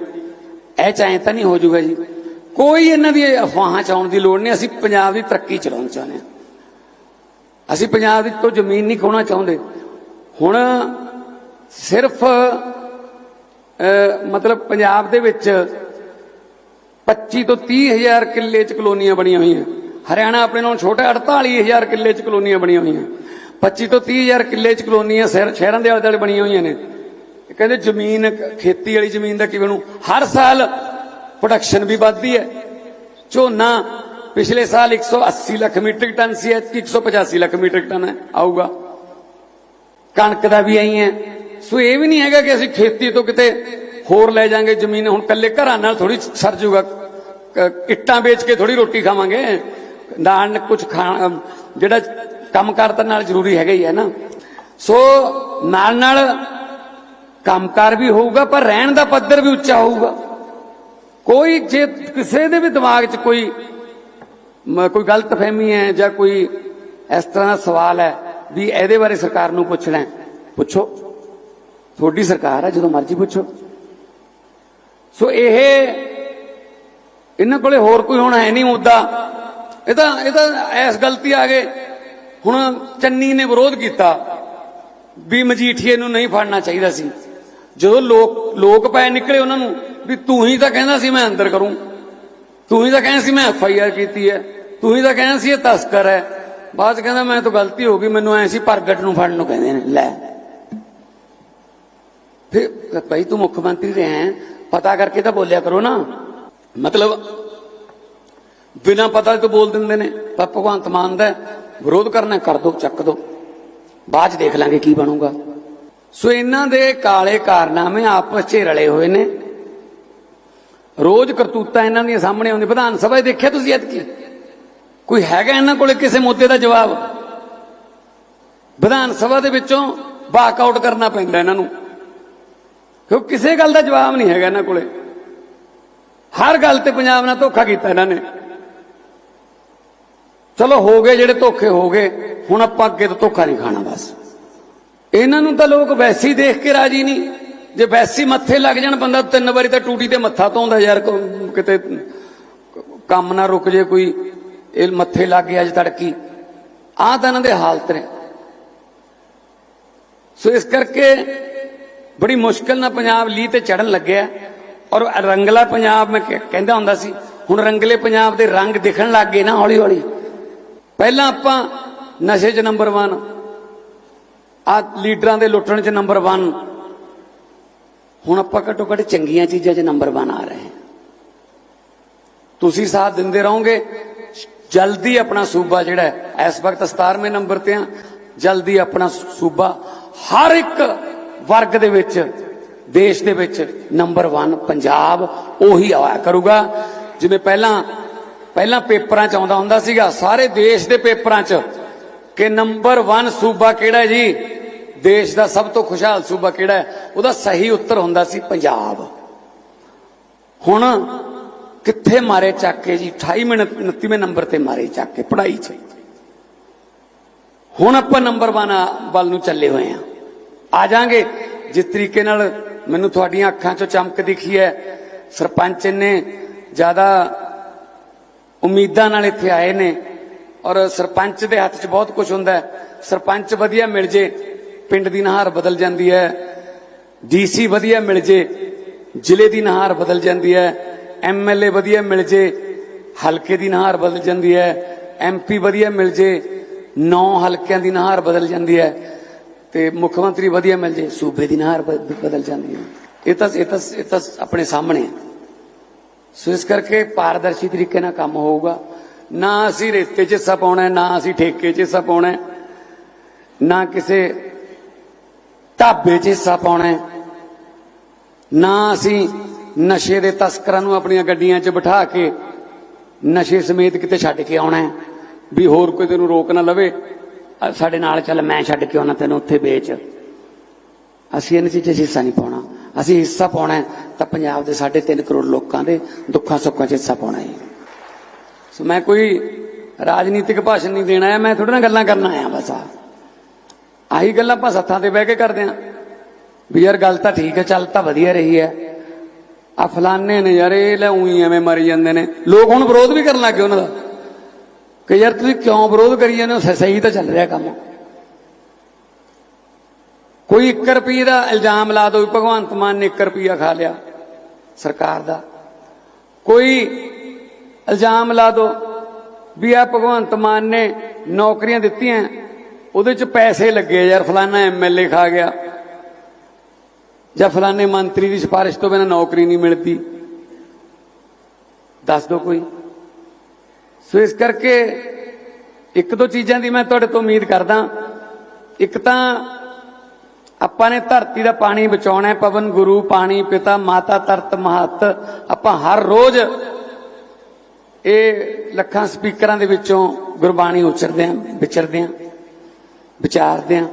ਇਹ ਚਾਹੇ ਤਾਂ ਨਹੀਂ ਹੋ ਜਾਊਗਾ ਜੀ। ਕੋਈ ਇਹਨਾਂ ਦੀ ਅਫਵਾਹਾਂ ਚ ਆਉਣ ਦੀ ਲੋੜ ਨਹੀਂ, ਅਸੀਂ ਪੰਜਾਬ ਦੀ ਤਰੱਕੀ ਚਲਾਉਣਾ ਚਾਹੁੰਦੇ ਹਾਂ। ਅਸੀਂ ਪੰਜਾਬ ਦੀ ਤੋਂ ਜ਼ਮੀਨ ਨਹੀਂ ਖੋਣਾ ਚਾਹੁੰਦੇ। ਹੁਣ ਸਿਰਫ ਮਤਲਬ ਪੰਜਾਬ ਦੇ ਵਿੱਚ 25 ਤੋਂ 30 ਹਜ਼ਾਰ ਕਿੱਲੇ ਚ ਕਲੋਨੀਆਂ ਬਣੀਆਂ ਹੋਈਆਂ। ਹਰਿਆਣਾ ਆਪਣੇ ਨਾਲੋਂ ਛੋਟਾ 48 ਹਜ਼ਾਰ ਕਿੱਲੇ ਚ ਕਲੋਨੀਆਂ ਬਣੀਆਂ ਹੋਈਆਂ। 25 ਤੋਂ 30 ਹਜ਼ਾਰ ਕਿੱਲੇ ਚ ਕਲੋਨੀਆਂ ਸ਼ਹਿਰਾਂ ਦੇ ਆਲੇ ਦੁਆਲੇ ਬਣੀਆਂ ਹੋਈਆਂ ਨੇ। ਕਹਿੰਦੇ ਜ਼ਮੀਨ, ਖੇਤੀ ਵਾਲੀ ਜ਼ਮੀਨ ਦਾ ਕਿਵੇਂ ਨੂੰ ਹਰ ਸਾਲ ਪ੍ਰੋਡਕਸ਼ਨ ਵੀ ਵੱਧਦੀ ਹੈ। ਝੋਨਾ ਪਿਛਲੇ ਸਾਲ 180 ਲੱਖ ਮੀਟ੍ਰਿਕ ਟਨ ਸੀ, ਐਤਕੀ 185 ਲੱਖ ਮੀਟ੍ਰਿਕ ਟਨ ਹੈ, ਆਊਗਾ। ਕਣਕ ਦਾ ਵੀ ਐਂ ਹੈ। ਸੋ ਇਹ ਵੀ ਨਹੀਂ ਹੈਗਾ ਕਿ ਅਸੀਂ ਖੇਤੀ ਤੋਂ ਕਿਤੇ ਹੋਰ ਲੈ ਜਾਾਂਗੇ ਜ਼ਮੀਨ। ਹੁਣ ਕੱਲੇ ਘਰਾਂ ਨਾਲ ਥੋੜੀ ਸਰ ਜੂਗਾ। ਇੱਟਾਂ ਵੇਚ ਕੇ ਥੋੜੀ ਰੋਟੀ ਖਾਵਾਂਗੇ। ਨਾਲ ਕੁਝ ਖਾ ਜਿਹੜਾ ਕੰਮਕਾਰ ਤਾਂ ਨਾਲ ਜ਼ਰੂਰੀ ਹੈਗਾ ਹੀ ਹੈ ਨਾ। ਸੋ ਨਾਲ ਨਾਲ ਕੰਮਕਾਰ ਵੀ ਹੋਊਗਾ, ਪਰ ਰਹਿਣ ਦਾ ਪੱਧਰ ਵੀ ਉੱਚਾ ਹੋਊਗਾ। ਕੋਈ ਜੇ ਕਿਸੇ ਦੇ ਵੀ ਦਿਮਾਗ 'ਚ ਕੋਈ, ਮ- ਕੋਈ ਗਲਤਫਹਿਮੀ ਹੈ ਜਾਂ ਕੋਈ ਇਸ ਤਰ੍ਹਾਂ ਦਾ ਸਵਾਲ ਹੈ ਵੀ ਇਹਦੇ ਬਾਰੇ ਸਰਕਾਰ ਨੂੰ ਪੁੱਛਣਾ ਹੈ, ਪੁੱਛੋ। ਤੁਹਾਡੀ ਸਰਕਾਰ ਹੈ, ਜਦੋਂ ਮਰਜ਼ੀ ਪੁੱਛੋ। ਸੋ ਇਹ, ਇਹਨਾਂ ਕੋਲੇ ਹੋਰ ਕੋਈ ਹੁਣ ਹੈ ਨਹੀਂ ਮੁੱਦਾ। ਇਹ ਤਾਂ ਇਹ ਤਾਂ ਐਸ ਗਲਤੀ ਆ ਗਏ। ਹੁਣ ਚੰਨੀ ਨੇ ਵਿਰੋਧ ਕੀਤਾ ਵੀ ਮਜੀਠੀਏ ਨੂੰ ਨਹੀਂ ਫੜਨਾ ਚਾਹੀਦਾ ਸੀ। ਜਦੋਂ ਲੋਕ ਲੋਕ ਪੈ ਨਿਕਲੇ ਉਹਨਾਂ ਨੂੰ ਵੀ ਤੂੰ ਹੀ ਤਾਂ ਕਹਿੰਦਾ ਸੀ ਮੈਂ ਅੰਦਰ ਕਰੂੰ। ਤੂੰ ਹੀ ਤਾਂ ਕਹਿੰਦਾ ਸੀ ਮੈਂ ਐਫ ਆਈ ਆਰ ਕੀਤੀ ਹੈ। ਤੂੰ ਹੀ ਤਾਂ ਕਹਿੰਦਾ ਸੀ ਇਹ ਤਸਕਰ ਹੈ। ਬਾਅਦ ਕਹਿੰਦਾ ਮੈਂ ਤਾਂ ਗਲਤੀ ਹੋ ਗਈ, ਮੈਨੂੰ ਐ ਸੀ ਪ੍ਰਗਟ ਨੂੰ ਫੜਨ ਨੂੰ ਕਹਿੰਦੇ ਨੇ, ਲੈ। ਫਿਰ, ਭਾਈ ਤੂੰ ਮੁੱਖ ਮੰਤਰੀ ਰਿਹਾ ਪਤਾ ਕਰਕੇ ਤਾਂ ਬੋਲਿਆ ਕਰੋ ਨਾ। ਮਤਲਬ ਬਿਨਾਂ ਪਤਾ ਤੋਂ ਬੋਲ ਦਿੰਦੇ ਨੇ, ਪਰ ਭਗਵੰਤ ਮਾਨ ਦਾ ਵਿਰੋਧ ਕਰਨਾ ਕਰ ਦੋ, ਚੱਕ ਦੋ। ਬਾਅਦ 'ਚ ਦੇਖ ਲਾਂਗੇ ਕੀ ਬਣੂਗਾ। ਸੋ ਇਹਨਾਂ ਦੇ ਕਾਲੇ ਕਾਰਨਾਮੇ ਆਪਸ 'ਚ ਰਲੇ ਹੋਏ ਨੇ। ਰੋਜ਼ ਕਰਤੂਤਾਂ ਇਹਨਾਂ ਦੀਆਂ ਸਾਹਮਣੇ ਆਉਂਦੀ ਵਿਧਾਨ ਸਭਾ 'ਚ ਦੇਖਿਆ ਤੁਸੀਂ ਐਤਕੀ? ਕੋਈ ਹੈਗਾ ਇਹਨਾਂ ਕੋਲੇ ਕਿਸੇ ਮੁੱਦੇ ਦਾ ਜਵਾਬ? ਵਿਧਾਨ ਸਭਾ ਦੇ ਵਿੱਚੋਂ ਵਾਕ ਆਊਟ ਕਰਨਾ ਪੈਂਦਾ ਇਹਨਾਂ ਨੂੰ। ਕਿਉਂ ਕਿਸੇ ਗੱਲ ਦਾ ਜਵਾਬ ਨਹੀਂ ਹੈਗਾ ਇਹਨਾਂ ਕੋਲੇ। ਹਰ ਗੱਲ ਤੇ ਪੰਜਾਬ ਨਾਲ ਧੋਖਾ ਕੀਤਾ ਇਹਨਾਂ ਨੇ। ਚਲੋ ਹੋ ਗਏ ਜਿਹੜੇ ਧੋਖੇ ਹੋ ਗਏ, ਹੁਣ ਆਪਾਂ ਅੱਗੇ ਤੋਂ ਧੋਖਾ ਨਹੀਂ ਖਾਣਾ ਬਸ। ਇਹਨਾਂ ਨੂੰ ਤਾਂ ਲੋਕ ਵੈਸੀ ਦੇਖ ਕੇ ਰਾਜੀ ਨਹੀਂ। ਜੇ ਵੈਸੀ ਮੱਥੇ ਲੱਗ ਜਾਣ ਬੰਦਾ, ਤਿੰਨ ਵਾਰੀ ਤਾਂ ਟੂਟੀ ਤੇ ਮੱਥਾ ਧੋਂਦਾ ਯਾਰ ਕਿਤੇ ਕੰਮ ਨਾ ਰੁਕ ਜੇ ਕੋਈ, ਇਹ ਮੱਥੇ ਲੱਗ ਗਿਆ ਅੱਜ ਤੜਕੀ। ਆਹ ਤਾਂ ਇਹਨਾਂ ਦੇ ਹਾਲਤ ਨੇ। ਸੋ ਇਸ ਕਰਕੇ ਬੜੀ ਮੁਸ਼ਕਲ ਨਾਲ ਪੰਜਾਬ ਲੀ ਤੇ ਚੜਨ ਲੱਗਿਆ। ਔਰ ਰੰਗਲਾ ਪੰਜਾਬ ਮੈਂ ਕਹਿੰਦਾ ਹੁੰਦਾ ਸੀ, ਹੁਣ ਰੰਗਲੇ ਪੰਜਾਬ ਦੇ ਰੰਗ ਦਿਖਣ ਲੱਗ ਗਏ ਨਾ ਹੌਲੀ ਹੌਲੀ ਪਹਿਲਾਂ ਆਪਾਂ ਨਸ਼ੇ 'ਚ ਨੰਬਰ 1 ਆ ਲੀਡਰਾਂ ਦੇ ਲੁੱਟਣ 'ਚ ਨੰਬਰ 1 ਹੁਣ ਆਪਾਂ ਘੱਟੋ ਘੱਟ ਚੰਗੀਆਂ ਚੀਜ਼ਾਂ 'ਚ ਨੰਬਰ 1 ਆ ਰਹੇ ਹਾਂ। ਤੁਸੀਂ ਸਾਥ ਦਿੰਦੇ ਰਹੋਗੇ। ਜਲਦੀ ਆਪਣਾ ਸੂਬਾ ਜਿਹੜਾ ਇਸ ਵਕਤ 17ਵੇਂ ਨੰਬਰ ਤੇ ਆ, ਜਲਦੀ ਆਪਣਾ ਸੂਬਾ ਹਰ ਇੱਕ ਵਰਗ ਦੇ ਵਿੱਚ, ਦੇਸ਼ ਦੇ ਵਿੱਚ ਨੰਬਰ 1 ਪੰਜਾਬ ਉਹੀ ਆਇਆ ਕਰੂਗਾ। ਜਿਵੇਂ ਪਹਿਲਾਂ ਪਹਿਲਾਂ ਪੇਪਰਾਂ 'ਚ ਆਉਂਦਾ ਹੁੰਦਾ ਸੀਗਾ, ਸਾਰੇ ਦੇਸ਼ ਦੇ ਪੇਪਰਾਂ 'ਚ ਕਿ ਨੰਬਰ 1 ਸੂਬਾ ਕਿਹੜਾ ਹੈ ਜੀ? ਦੇਸ਼ ਦਾ ਸਭ ਤੋਂ ਖੁਸ਼ਹਾਲ ਸੂਬਾ ਕਿਹੜਾ ਹੈ? ਉਹਦਾ ਸਹੀ ਉੱਤਰ ਹੁੰਦਾ ਸੀ ਪੰਜਾਬ। ਹੁਣ ਕਿੱਥੇ ਮਾਰੇ ਚੱਕ ਕੇ ਜੀ? 28 ਮਿੰਟ 29ਵੇਂ ਨੰਬਰ ਤੇ ਮਾਰੇ ਚੱਕ ਕੇ ਪੜ੍ਹਾਈ 'ਚ। ਹੁਣ ਆਪਾਂ ਨੰਬਰ 1 ਵੱਲ ਨੂੰ ਚੱਲੇ ਹੋਏ ਆ ਆ ਜਾਾਂਗੇ। ਜਿਸ ਤਰੀਕੇ ਨਾਲ ਮੈਨੂੰ ਤੁਹਾਡੀਆਂ ਅੱਖਾਂ 'ਚੋਂ ਚਮਕ ਦਿਖੀ ਹੈ। ਸਰਪੰਚ ਨੇ ਜ਼ਿਆਦਾ ਉਮੀਦਾਂ ਨਾਲ ਇੱਥੇ ਆਏ ਨੇ ਔਰ ਸਰਪੰਚ ਦੇ ਹੱਥ 'ਚ ਬਹੁਤ ਕੁਝ ਹੁੰਦਾ ਸਰਪੰਚ ਵਧੀਆ ਮਿਲ ਜੇ, ਪਿੰਡ ਦੀ ਨਹਾਰ ਬਦਲ ਜਾਂਦੀ ਹੈ। ਡੀਸੀ ਵਧੀਆ ਮਿਲ ਜੇ, ਜ਼ਿਲ੍ਹੇ ਦੀ ਨਹਾਰ ਬਦਲ ਜਾਂਦੀ ਹੈ। ਐਮਐਲਏ ਵਧੀਆ ਮਿਲ ਜੇ, ਹਲਕੇ ਦੀ ਨਹਾਰ ਬਦਲ ਜਾਂਦੀ ਹੈ। ਐਮਪੀ ਵਧੀਆ ਮਿਲ ਜੇ, ਨੌ ਹਲਕਿਆਂ ਦੀ ਨਹਾਰ ਬਦਲ ਜਾਂਦੀ ਹੈ। ਤੇ ਮੁੱਖ ਮੰਤਰੀ ਵਧੀਆ ਮਿਲ ਜੇ, ਸੂਬੇ ਦੀ ਨਹਾਰ ਬਦਲ ਜਾਂਦੀ ਹੈ। ਇਹ ਤਾਂ ਇਹ ਤਾਂ ਇਹ ਤਾਂ ਆਪਣੇ ਸਾਹਮਣੇ ਹੈ। ਸੋ ਇਸ ਕਰਕੇ ਪਾਰਦਰਸ਼ੀ ਤਰੀਕੇ ਨਾਲ ਕੰਮ ਹੋਊਗਾ। ਨਾ ਅਸੀਂ ਰੇਤੇ 'ਚ ਹਿੱਸਾ ਪਾਉਣਾ ਨਾ ਅਸੀਂ ਠੇਕੇ 'ਚ ਹਿੱਸਾ ਪਾਉਣਾ ਨਾ ਕਿਸੇ ਢਾਬੇ 'ਚ ਹਿੱਸਾ ਪਾਉਣਾ ਨਾ ਅਸੀਂ ਨਸ਼ੇ ਦੇ ਤਸਕਰਾਂ ਨੂੰ ਆਪਣੀਆਂ ਗੱਡੀਆਂ 'ਚ ਬਿਠਾ ਕੇ ਨਸ਼ੇ ਸਮੇਤ ਕਿਤੇ ਛੱਡ ਕੇ ਆਉਣਾ ਹੈ, ਵੀ ਹੋਰ ਕੋਈ ਤੈਨੂੰ ਰੋਕ ਨਾ ਲਵੇ। ਸਾਡੇ ਨਾਲ ਚੱਲ, ਮੈਂ ਛੱਡ ਕੇ ਆਉਣਾ ਤੈਨੂੰ ਉੱਥੇ ਵੇਚ। ਅਸੀਂ ਇਹਨਾਂ ਚੀਜ਼ਾਂ 'ਚ ਹਿੱਸਾ ਨਹੀਂ ਪਾਉਣਾ। ਅਸੀਂ ਹਿੱਸਾ ਪਾਉਣਾ ਤਾਂ ਪੰਜਾਬ ਦੇ 3.5 ਕਰੋੜ ਲੋਕਾਂ ਦੇ ਦੁੱਖਾਂ ਸੁੱਖਾਂ 'ਚ ਹਿੱਸਾ ਪਾਉਣਾ ਹੈ। ਸੋ ਮੈਂ ਕੋਈ ਰਾਜਨੀਤਿਕ ਭਾਸ਼ਣ ਨਹੀਂ ਦੇਣਾ ਹੈ, ਮੈਂ ਤੁਹਾਡੇ ਨਾਲ ਗੱਲਾਂ ਕਰਨ ਆਇਆ ਬਸ ਆ। ਆਹੀ ਗੱਲਾਂ ਆਪਾਂ ਸੱਥਾਂ ਤੇ ਬਹਿ ਕੇ ਕਰਦੇ ਆਂ ਵੀ ਯਾਰ ਗੱਲ ਤਾਂ ਠੀਕ ਹੈ, ਚੱਲ ਤਾਂ ਵਧੀਆ ਰਹੀ ਹੈ। ਆ ਫਲਾਨੇ ਨੇ ਯਾਰ, ਇਹ ਲੈ ਉਹੀ ਐਵੇਂ ਮਰੀ ਜਾਂਦੇ ਨੇ। ਲੋਕ ਹੁਣ ਵਿਰੋਧ ਵੀ ਕਰਨ ਲੱਗ ਉਹਨਾਂ ਦਾ। ਕਿ ਯਾਰ ਤੁਸੀਂ ਕਿਉਂ ਵਿਰੋਧ ਕਰੀ ਜਾਂਦੇ ਹੋ? ਸਹੀ ਤਾਂ ਚੱਲ ਰਿਹਾ ਕੰਮ। ਕੋਈ 1 ਰੁਪਏ ਦਾ ਇਲਜ਼ਾਮ ਲਾ ਦੋ ਭਗਵੰਤ ਮਾਨ ਨੇ 1 ਰੁਪਿਆ ਖਾ ਲਿਆ ਸਰਕਾਰ ਦਾ। ਕੋਈ ਇਲਜ਼ਾਮ ਲਾ ਦੋ ਵੀ ਆ ਭਗਵੰਤ ਮਾਨ ਨੇ ਨੌਕਰੀਆਂ ਦਿੱਤੀਆਂ, ਉਹਦੇ ਚ ਪੈਸੇ ਲੱਗੇ ਯਾਰ ਫਲਾਨਾ ਐਮਐਲਏ ਖਾ ਗਿਆ। ਜਾਂ ਫਲਾਨੇ ਮੰਤਰੀ ਦੀ ਸਿਫਾਰਿਸ਼ ਤੋਂ ਬਿਨਾਂ ਨੌਕਰੀ ਨਹੀਂ ਮਿਲਦੀ। ਦੱਸ ਦਿਓ ਕੋਈ। ਸੋ ਇਸ ਕਰਕੇ ਇੱਕ ਦੋ ਚੀਜ਼ਾਂ ਦੀ ਮੈਂ ਤੁਹਾਡੇ ਤੋਂ ਉਮੀਦ ਕਰਦਾ। ਇੱਕ ਤਾਂ ਆਪਾਂ ਨੇ ਧਰਤੀ ਦਾ ਪਾਣੀ ਬਚਾਉਣਾ ਹੈ, ਪਵਨ ਗੁਰੂ, ਪਾਣੀ ਪਿਤਾ, ਮਾਤਾ ਤਰਤ ਮਹਤ। ਆਪਾਂ ਹਰ ਰੋਜ਼ ਇਹ ਲੱਖਾਂ ਸਪੀਕਰਾਂ ਦੇ ਵਿੱਚੋਂ ਗੁਰਬਾਣੀ ਉਚਰਦੇ ਆਂ, ਵਿਚਰਦੇ ਆਂ, ਵਿਚਾਰਦੇ ਆਂ।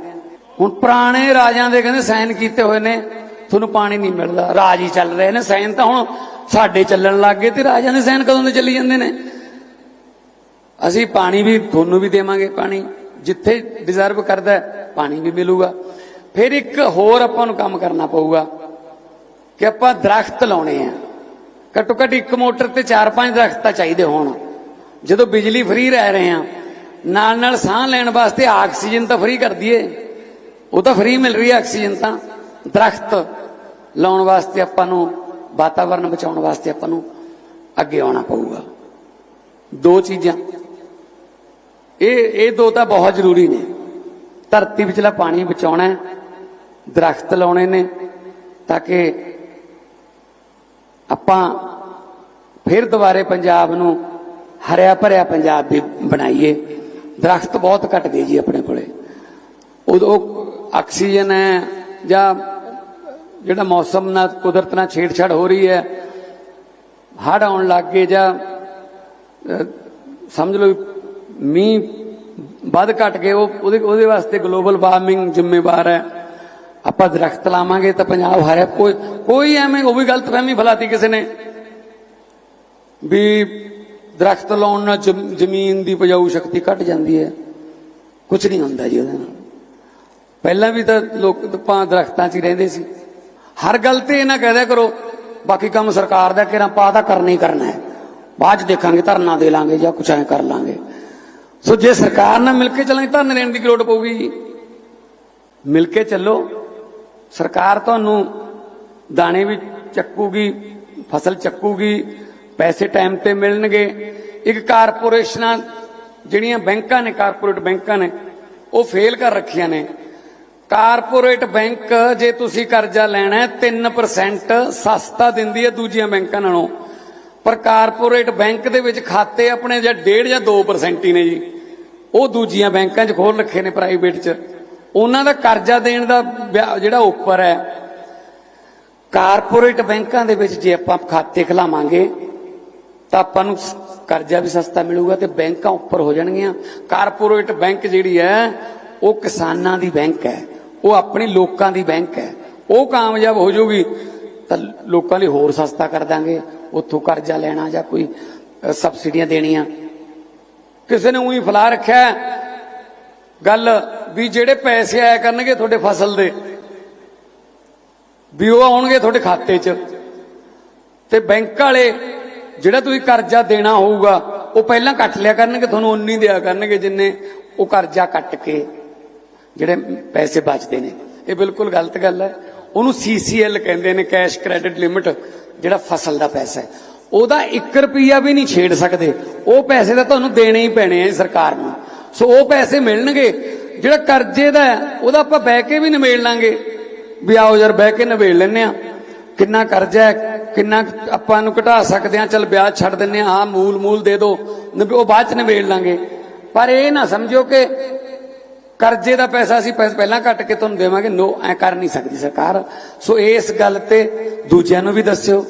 ਹੁਣ ਪੁਰਾਣੇ ਰਾਜਾਂ ਦੇ ਕਹਿੰਦੇ ਸਾਈਨ ਕੀਤੇ ਹੋਏ ਨੇ, ਤੁਹਾਨੂੰ ਪਾਣੀ ਨਹੀਂ ਮਿਲਦਾ। ਰਾਜ ਹੀ ਚੱਲ ਰਹੇ ਨੇ, ਸਾਈਨ ਤਾਂ ਹੁਣ ਸਾਡੇ ਚੱਲਣ ਲੱਗ ਗਏ ਤੇ ਰਾਜਾਂ ਦੇ ਸਾਈਨ ਕਦੋਂ ਦੇ ਚੱਲੀ ਜਾਂਦੇ ਨੇ? ਅਸੀਂ ਪਾਣੀ ਵੀ, ਤੁਹਾਨੂੰ ਵੀ ਦੇਵਾਂਗੇ ਪਾਣੀ। ਜਿੱਥੇ ਡਿਜ਼ਰਵ ਕਰਦਾ ਪਾਣੀ ਵੀ ਮਿਲੂਗਾ। ਫਿਰ ਇੱਕ ਹੋਰ ਆਪਾਂ ਨੂੰ ਕੰਮ ਕਰਨਾ ਪਊਗਾ ਕਿ ਆਪਾਂ ਦਰਖਤ ਲਾਉਣੇ ਆ। ਘੱਟੋ ਘੱਟ ਇੱਕ ਮੋਟਰ ਤੇ 4-5 ਦਰਖਤ ਤਾਂ ਚਾਹੀਦੇ ਹੋਣ। ਜਦੋਂ ਬਿਜਲੀ ਫ੍ਰੀ ਰਹਿ ਰਹੇ ਆ, ਨਾਲ ਨਾਲ ਸਾਹ ਲੈਣ ਵਾਸਤੇ ਆਕਸੀਜਨ ਤਾਂ ਫ੍ਰੀ ਕਰ ਦਈਏ ਉਹ ਤਾਂ ਫ੍ਰੀ ਮਿਲ ਰਹੀ ਹੈ ਆਕਸੀਜਨ ਤਾਂ। ਦਰਖਤ ਲਾਉਣ ਵਾਸਤੇ ਆਪਾਂ ਨੂੰ ਵਾਤਾਵਰਣ ਬਚਾਉਣ ਵਾਸਤੇ ਆਪਾਂ ਨੂੰ ਅੱਗੇ ਆਉਣਾ ਪਊਗਾ। ਦੋ ਚੀਜ਼ਾਂ। ਇਹ ਇਹ ਦੋ ਤਾਂ ਬਹੁਤ ਜ਼ਰੂਰੀ ਨੇ। ਧਰਤੀ ਵਿਚਲਾ ਪਾਣੀ ਬਚਾਉਣਾ ਹੈ ਦਰਖਤ ਲਾਉਣੇ ਨੇ ਤਾਂ ਕਿ ਆਪਾਂ ਫਿਰ ਦੁਬਾਰੇ ਪੰਜਾਬ ਨੂੰ ਹਰਿਆ ਭਰਿਆ ਪੰਜਾਬ ਵੀ ਬਣਾਈਏ। ਦਰਖਤ ਬਹੁਤ ਘਟ ਗਏ ਜੀ ਆਪਣੇ ਕੋਲੇ। ਉਦੋਂ ਆਕਸੀਜਨ ਹੈ ਜਾਂ ਜਿਹੜਾ ਮੌਸਮ ਨਾਲ ਕੁਦਰਤ ਨਾਲ ਛੇੜਛਾੜ ਹੋ ਰਹੀ ਹੈ, ਹੜ੍ਹ ਆਉਣ ਲੱਗ ਗਏ ਜਾਂ ਸਮਝ ਲਓ ਮੀਂਹ ਵੱਧ ਘਟ ਗਏ, ਉਹ ਉਹਦੇ ਉਹਦੇ ਵਾਸਤੇ ਗਲੋਬਲ ਵਾਰਮਿੰਗ ਜ਼ਿੰਮੇਵਾਰ ਹੈ। ਆਪਾਂ ਦਰਖਤ ਲਾਵਾਂਗੇ ਤਾਂ ਪੰਜਾਬ ਹਰਿਆ ਕੋਈ ਕੋਈ ਐਵੇਂ, ਉਹ ਵੀ ਗਲਤਫਹਿਮੀ ਫੈਲਾਤੀ ਕਿਸੇ ਨੇ। ਵੀ ਦਰਖਤ ਲਾਉਣ ਨਾਲ ਜ਼ਮੀਨ ਦੀ ਉਪਜਾਊ ਸ਼ਕਤੀ ਘਟ ਜਾਂਦੀ ਹੈ। ਕੁਝ ਨਹੀਂ ਹੁੰਦਾ ਜੀ ਉਹਦੇ ਨਾਲ। ਪਹਿਲਾਂ ਵੀ ਤਾਂ ਲੋਕ ਆਪਾਂ ਦਰਖਤਾਂ 'ਚ ਹੀ ਰਹਿੰਦੇ ਸੀ। ਹਰ ਗੱਲ ਤੇ ਇਹ ਨਾ ਕਹਿ ਦਿਆ ਕਰੋ, ਬਾਕੀ ਕੰਮ ਸਰਕਾਰ ਦਾ ਕਿਹੜਾ ਪਾ ਤਾਂ ਕਰਨਾ ਹੀ ਕਰਨਾ ਹੈ। ਬਾਅਦ 'ਚ ਦੇਖਾਂਗੇ, ਧਰਨਾ ਦੇ ਲਾਂਗੇ ਜਾਂ ਕੁਛ ਐ ਕਰ ਲਾਂਗੇ। ਸੋ ਜੇ ਸਰਕਾਰ ਨਾਲ ਮਿਲ ਕੇ ਚੱਲਾਂਗੇ, ਧਰਨੇ ਦੇਣ ਦੀ ਲੋੜ ਪਊਗੀ ਜੀ? ਮਿਲ ਕੇ ਚੱਲੋ। ਸਰਕਾਰ ਤੁਹਾਨੂੰ ਦਾਣੇ ਵੀ ਚੱਕੂਗੀ, ਫਸਲ ਚੱਕੂਗੀ, ਪੈਸੇ ਟਾਈਮ ਤੇ ਮਿਲਣਗੇ। ਇੱਕ ਕਾਰਪੋਰੇਸ਼ਨਾਂ ਜਿਹੜੀਆਂ ਬੈਂਕਾਂ ਨੇ, ਕਾਰਪੋਰੇਟ ਬੈਂਕਾਂ ਨੇ, ਉਹ ਫੇਲ ਕਰ ਰੱਖੀਆਂ ਨੇ। ਕਾਰਪੋਰੇਟ ਬੈਂਕ ਜੇ ਤੁਸੀਂ ਕਰਜ਼ਾ ਲੈਣਾ ਹੈ 3% ਸਸਤਾ ਦਿੰਦੀ ਹੈ ਦੂਜੀਆਂ ਬੈਂਕਾਂ ਨਾਲੋਂ। ਪਰ ਕਾਰਪੋਰੇਟ ਬੈਂਕ ਦੇ ਵਿੱਚ ਖਾਤੇ ਆਪਣੇ ਜਾਂ 1.5 ਜਾਂ 2% ਹੀ ਨੇ ਜੀ। ਉਹ ਦੂਜੀਆਂ ਬੈਂਕਾਂ 'ਚ ਖੋਲ ਰੱਖੇ ਨੇ ਪ੍ਰਾਈਵੇਟ 'ਚ। ਉਹਨਾਂ ਦਾ ਕਰਜ਼ਾ ਦੇਣ ਦਾ ਵਿਆ- ਜਿਹੜਾ ਉੱਪਰ ਹੈ, ਕਾਰਪੋਰੇਟ ਬੈਂਕਾਂ ਦੇ ਵਿੱਚ ਜੇ ਆਪਾਂ ਖਾਤੇ ਖਿਲਾਵਾਂਗੇ, ਤਾਂ ਆਪਾਂ ਨੂੰ ਕਰਜ਼ਾ ਵੀ ਸਸਤਾ ਮਿਲੂਗਾ ਤੇ ਬੈਂਕਾਂ ਉੱਪਰ ਹੋ ਜਾਣਗੀਆਂ। ਕਾਰਪੋਰੇਟ ਬੈਂਕ ਜਿਹੜੀ ਹੈ, ਉਹ ਕਿਸਾਨਾਂ ਦੀ ਬੈਂਕ ਹੈ, ਉਹ ਆਪਣੇ ਲੋਕਾਂ ਦੀ ਬੈਂਕ ਹੈ। ਉਹ ਕਾਮਯਾਬ ਹੋ ਜਾਊਗੀ ਤਾਂ ਲੋਕਾਂ ਲਈ ਹੋਰ ਸਸਤਾ ਕਰ ਦਾਂਗੇ। ਉੱਥੋਂ ਕਰਜ਼ਾ ਲੈਣਾ ਜਾਂ ਕੋਈ ਸਬਸਿਡੀਆਂ ਦੇਣੀਆਂ। ਕਿਸੇ ਨੇ ਉਹੀ ਫਲਾ ਰੱਖਿਆ ਗੱਲ ਵੀ ਜਿਹੜੇ ਪੈਸੇ ਆਇਆ ਕਰਨਗੇ ਤੁਹਾਡੇ ਫਸਲ ਦੇ, ਵੀ ਉਹ ਆਉਣਗੇ ਤੁਹਾਡੇ ਖਾਤੇ 'ਚ। ਤੇ ਬੈਂਕ ਵਾਲੇ, ਜਿਹੜਾ ਤੁਸੀਂ ਕਰਜ਼ਾ ਦੇਣਾ ਹੋਊਗਾ, ਉਹ ਪਹਿਲਾਂ ਕੱਟ ਲਿਆ ਕਰਨਗੇ, ਤੁਹਾਨੂੰ ਉਨੀ ਦਿਆ ਕਰਨਗੇ ਜਿੰਨੇ ਉਹ ਕਰਜ਼ਾ ਕੱਟ ਕੇ ਜਿਹੜੇ ਪੈਸੇ ਬਚਦੇ ਨੇ। ਇਹ ਬਿਲਕੁਲ ਗਲਤ ਗੱਲ ਹੈ। ਉਹਨੂੰ ਸੀਸੀਐਲ ਕਹਿੰਦੇ ਨੇ ਕੈਸ਼ ਕ੍ਰੈਡਿਟ ਲਿਮਿਟ ਜਿਹੜਾ ਫਸਲ ਦਾ ਪੈਸਾ ਹੈ। ਉਹਦਾ 1 ਰੁਪਿਆ ਵੀ ਨਹੀਂ ਛੇੜ ਸਕਦੇ। ਉਹ ਪੈਸੇ ਤਾਂ ਤੁਹਾਨੂੰ ਦੇਣੇ ਹੀ ਪੈਣੇ ਆ ਸਰਕਾਰ ਨੂੰ। ਸੋ ਉਹ ਪੈਸੇ ਮਿਲਣਗੇ। ਜਿਹੜਾ ਕਰਜ਼ੇ ਦਾ ਉਹਦਾ ਆਪਾਂ ਬਹਿ ਕੇ ਵੀ ਨਿਬੇੜ ਲਾਂਗੇ। ਵੀ ਆਓ ਯਾਰ, ਬਹਿ ਕੇ ਨਿਬੇੜ ਲੈਨੇ ਆ ਕਿੰਨਾ ਕਰਜ਼ਾ ਹੈ, ਕਿੰਨਾ ਆਪਾਂ ਨੂੰ ਘਟਾ ਸਕਦੇ ਆ ਚਲ ਵਿਆਜ ਛੱਡ ਦਿੰਨੇ ਆ ਹਾਂ ਮੂਲ ਮੂਲ ਦੇ ਦਿਓ ਉਹ ਬਾਅਦ ਚ ਨਿਬੇੜ ਲਾਂਗੇ। ਪਰ ਇਹ ਨਾ ਸਮਝੋ ਕਿ ਕਰਜ਼ੇ ਦਾ ਪੈਸਾ ਅਸੀਂ ਪੈਸ- ਪਹਿਲਾਂ ਕੱਟ ਕੇ ਤੁਹਾਨੂੰ ਦੇਵਾਂਗੇ। ਨੋ, ਐ ਕਰ ਨਹੀਂ ਸਕਦੀ ਸਰਕਾਰ। ਸੋ ਇਸ ਗੱਲ ਤੇ ਦੂਜਿਆਂ ਨੂੰ ਵੀ ਦੱਸਿਓ।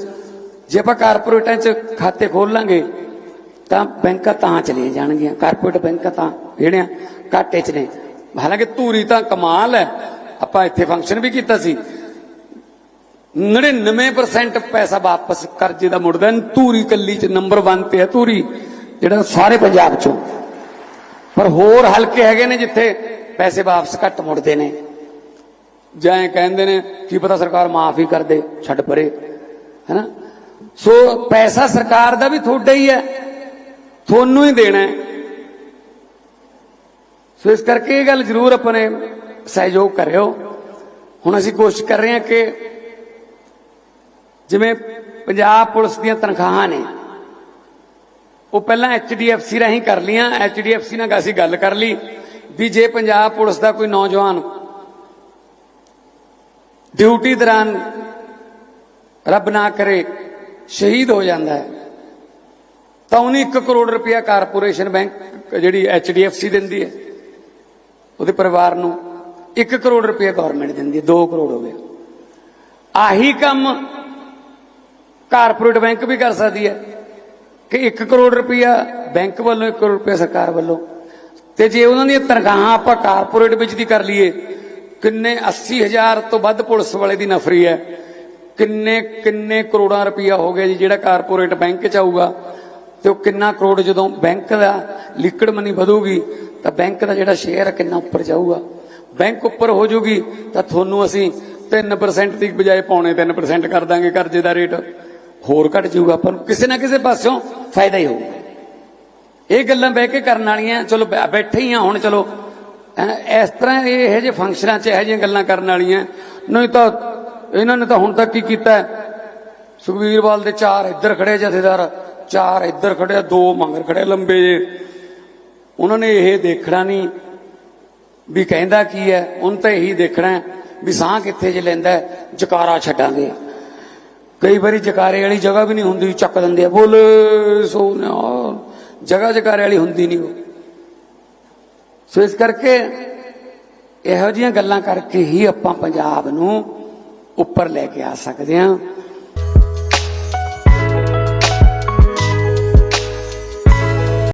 ਜੇ ਆਪਾਂ ਕਾਰਪੋਰੇਟਾਂ 'ਚ ਖਾਤੇ ਖੋਲ ਲਾਂਗੇ ਤਾਂ ਬੈਂਕਾਂ ਤਾਂ ਚਲੇ ਜਾਣਗੀਆਂ ਕਾਰਪੋਰੇਟ ਬੈਂਕਾਂ ਤਾਂ ਜਿਹੜੀਆਂ ਘਾਟੇ 'ਚ ਨੇ। ਹਾਲਾਂਕਿ ਧੂਰੀ ਤਾਂ ਕਮਾਲ ਹੈ, ਆਪਾਂ ਇੱਥੇ ਫੰਕਸ਼ਨ ਵੀ ਕੀਤਾ ਸੀ। 99% ਪੈਸਾ ਵਾਪਸ ਕਰਜ਼ੇ ਦਾ ਮੁੜਦਾ, ਧੂਰੀ ਕੱਲੀ 'ਚ ਨੰਬਰ 1 ਤੇ ਹੈ ਧੂਰੀ, ਜਿਹੜਾ ਸਾਰੇ ਪੰਜਾਬ 'ਚੋਂ। ਪਰ ਹੋਰ ਹਲਕੇ ਹੈਗੇ ਨੇ ਜਿੱਥੇ ਪੈਸੇ ਵਾਪਸ ਘੱਟ ਮੁੜਦੇ ਨੇ। ਜਾਂ ਇਹ ਕਹਿੰਦੇ ਨੇ, ਕੀ ਪਤਾ ਸਰਕਾਰ ਮਾਫ ਹੀ ਕਰ ਦੇ, ਛੱਡ ਪਰੇ। ਹੈਨਾ? ਸੋ ਪੈਸਾ ਸਰਕਾਰ ਦਾ ਵੀ ਤੁਹਾਡਾ ਹੀ ਹੈ। ਤੁਹਾਨੂੰ ਹੀ ਦੇਣਾ ਸੋ ਇਸ ਕਰਕੇ ਇਹ ਗੱਲ ਜ਼ਰੂਰ ਆਪਣੇ ਸਹਿਯੋਗ ਕਰਿਓ। ਹੁਣ ਅਸੀਂ ਕੋਸ਼ਿਸ਼ ਕਰ ਰਹੇ ਹਾਂ ਕਿ ਜਿਵੇਂ ਪੰਜਾਬ ਪੁਲਿਸ ਦੀਆਂ ਤਨਖਾਹਾਂ ਨੇ, ਉਹ ਪਹਿਲਾਂ ਐਚਡੀਐਫਸੀ ਰਾਹੀਂ ਕਰ ਲੀਆਂ ਐਚਡੀਐਫਸੀ ਨਾਲ ਅਸੀਂ ਗੱਲ ਕਰ ਲਈ ਵੀ ਜੇ ਪੰਜਾਬ ਪੁਲਿਸ ਦਾ ਕੋਈ ਨੌਜਵਾਨ ਡਿਊਟੀ ਦੌਰਾਨ ਰੱਬ ਨਾ ਕਰੇ, ਸ਼ਹੀਦ ਹੋ ਜਾਂਦਾ ਹੈ ਤਾਂ ਉਹਨੂੰ 1 ਕਰੋੜ ਰੁਪਇਆ ਕਾਰਪੋਰੇਸ਼ਨ ਬੈਂਕ, ਜਿਹੜੀ ਐਚਡੀਐਫਸੀ ਦਿੰਦੀ ਹੈ, ਉਹਦੇ ਪਰਿਵਾਰ ਨੂੰ 1 ਕਰੋੜ ਰੁਪਇਆ ਗਵਰਨਮੈਂਟ ਦਿੰਦੀ ਹੈ 2 ਕਰੋੜ ਹੋ ਗਿਆ ਆਹੀ ਕੰਮ ਕਾਰਪੋਰੇਟ ਬੈਂਕ ਵੀ ਕਰ ਸਕਦੀ ਹੈ ਕਿ 1 ਕਰੋੜ ਰੁਪਇਆ ਬੈਂਕ ਵੱਲੋਂ 1 ਕਰੋੜ ਰੁਪਇਆ ਸਰਕਾਰ ਵੱਲੋਂ। ਤੇ ਜੇ ਉਹਨਾਂ ਦੀਆਂ ਤਨਖਾਹਾਂ ਆਪਾਂ ਕਾਰਪੋਰੇਟ ਵਿੱਚ ਦੀ ਕਰ ਲਈਏ, ਕਿੰਨੇ 80000 ਤੋਂ ਵੱਧ ਪੁਲਿਸ ਵਾਲੇ ਦੀ ਨਫਰੀ ਹੈ। ਕਿੰਨੇ ਕਿੰਨੇ ਕਰੋੜਾਂ ਰੁਪਇਆ ਹੋ ਗਿਆ ਜੀ ਜਿਹੜਾ ਕਾਰਪੋਰੇਟ ਬੈਂਕ ਚ ਆਊਗਾ। ਤੇ ਉਹ ਕਿੰਨਾ ਕਰੋੜ ਜਦੋਂ ਬੈਂਕ ਦਾ ਲਿਕਵਿਡ ਮਨੀ ਵਧੂਗੀ, ਤਾਂ ਬੈਂਕ ਦਾ ਜਿਹੜਾ ਸ਼ੇਅਰ ਹੈ ਕਿੰਨਾ ਉੱਪਰ ਜਾਊਗਾ? ਬੈਂਕ ਉੱਪਰ ਹੋ ਜਾਊਗੀ ਤਾਂ ਤੁਹਾਨੂੰ ਅਸੀਂ 3% ਦੀ ਬਜਾਏ ਪੌਣੇ 3% ਕਰ ਦਾਂਗੇ ਕਰਜ਼ੇ ਦਾ ਰੇਟ। ਹੋਰ ਘਟ ਜਾਊਗਾ ਆਪਾਂ ਕਿਸੇ ਨਾ ਕਿਸੇ ਪਾਸਿਓਂ ਫਾਇਦਾ ਹੀ ਹੋਊਗਾ। ਇਹ ਗੱਲਾਂ ਬਹਿ ਕੇ ਕਰਨ ਵਾਲੀਆਂ, ਚਲੋ ਬੈ- ਬੈਠੇ ਹੀ ਆ ਹੁਣ, ਚਲੋ। ਇਸ ਤਰ੍ਹਾਂ ਇਹ ਇਹੋ ਜਿਹੇ ਫੰਕਸ਼ਨਾਂ 'ਚ ਇਹੋ ਜਿਹੀਆਂ ਗੱਲਾਂ ਕਰਨ ਵਾਲੀਆਂ। ਨਹੀਂ ਤਾਂ, ਇਹਨਾਂ ਨੇ ਤਾਂ ਹੁਣ ਤੱਕ ਕੀ ਕੀਤਾ? ਹੈ? ਸੁਖਬੀਰਵਾਲ ਦੇ ਚਾਰ ਇੱਧਰ ਖੜੇ ਜਥੇਦਾਰ। ਚਾਰ ਇੱਧਰ ਖੜਿਆ, ਦੋ ਮਗਰ ਖੜੇ ਲੰਬੇ ਜੇ। ਉਹਨਾਂ ਨੇ ਇਹ ਦੇਖਣਾ ਨਹੀਂ ਵੀ ਕਹਿੰਦਾ ਕੀ ਹੈ, ਉਹਨ ਤਾਂ ਇਹੀ ਦੇਖਣਾ ਵੀ ਸਾਹ ਕਿੱਥੇ ਜੇ ਲੈਂਦਾ ਜਕਾਰਾ ਛੱਡਾਂਗੇ। ਕਈ ਵਾਰੀ ਜਕਾਰੇ ਵਾਲੀ ਜਗ੍ਹਾ ਵੀ ਨਹੀਂ ਹੁੰਦੀ, ਚੱਕ ਦਿੰਦੇ ਆ, ਬੋਲੇ ਸੋਨਿਆ ਜਗ੍ਹਾ ਜਕਾਰੇ ਵਾਲੀ ਹੁੰਦੀ ਨਹੀਂ ਉਹ। ਸੋ ਇਸ ਕਰਕੇ ਇਹੋ ਜਿਹੀਆਂ ਗੱਲਾਂ ਕਰਕੇ ਹੀ ਆਪਾਂ ਪੰਜਾਬ ਨੂੰ ਉੱਪਰ ਲੈ ਕੇ ਆ ਸਕਦੇ ਹਾਂ।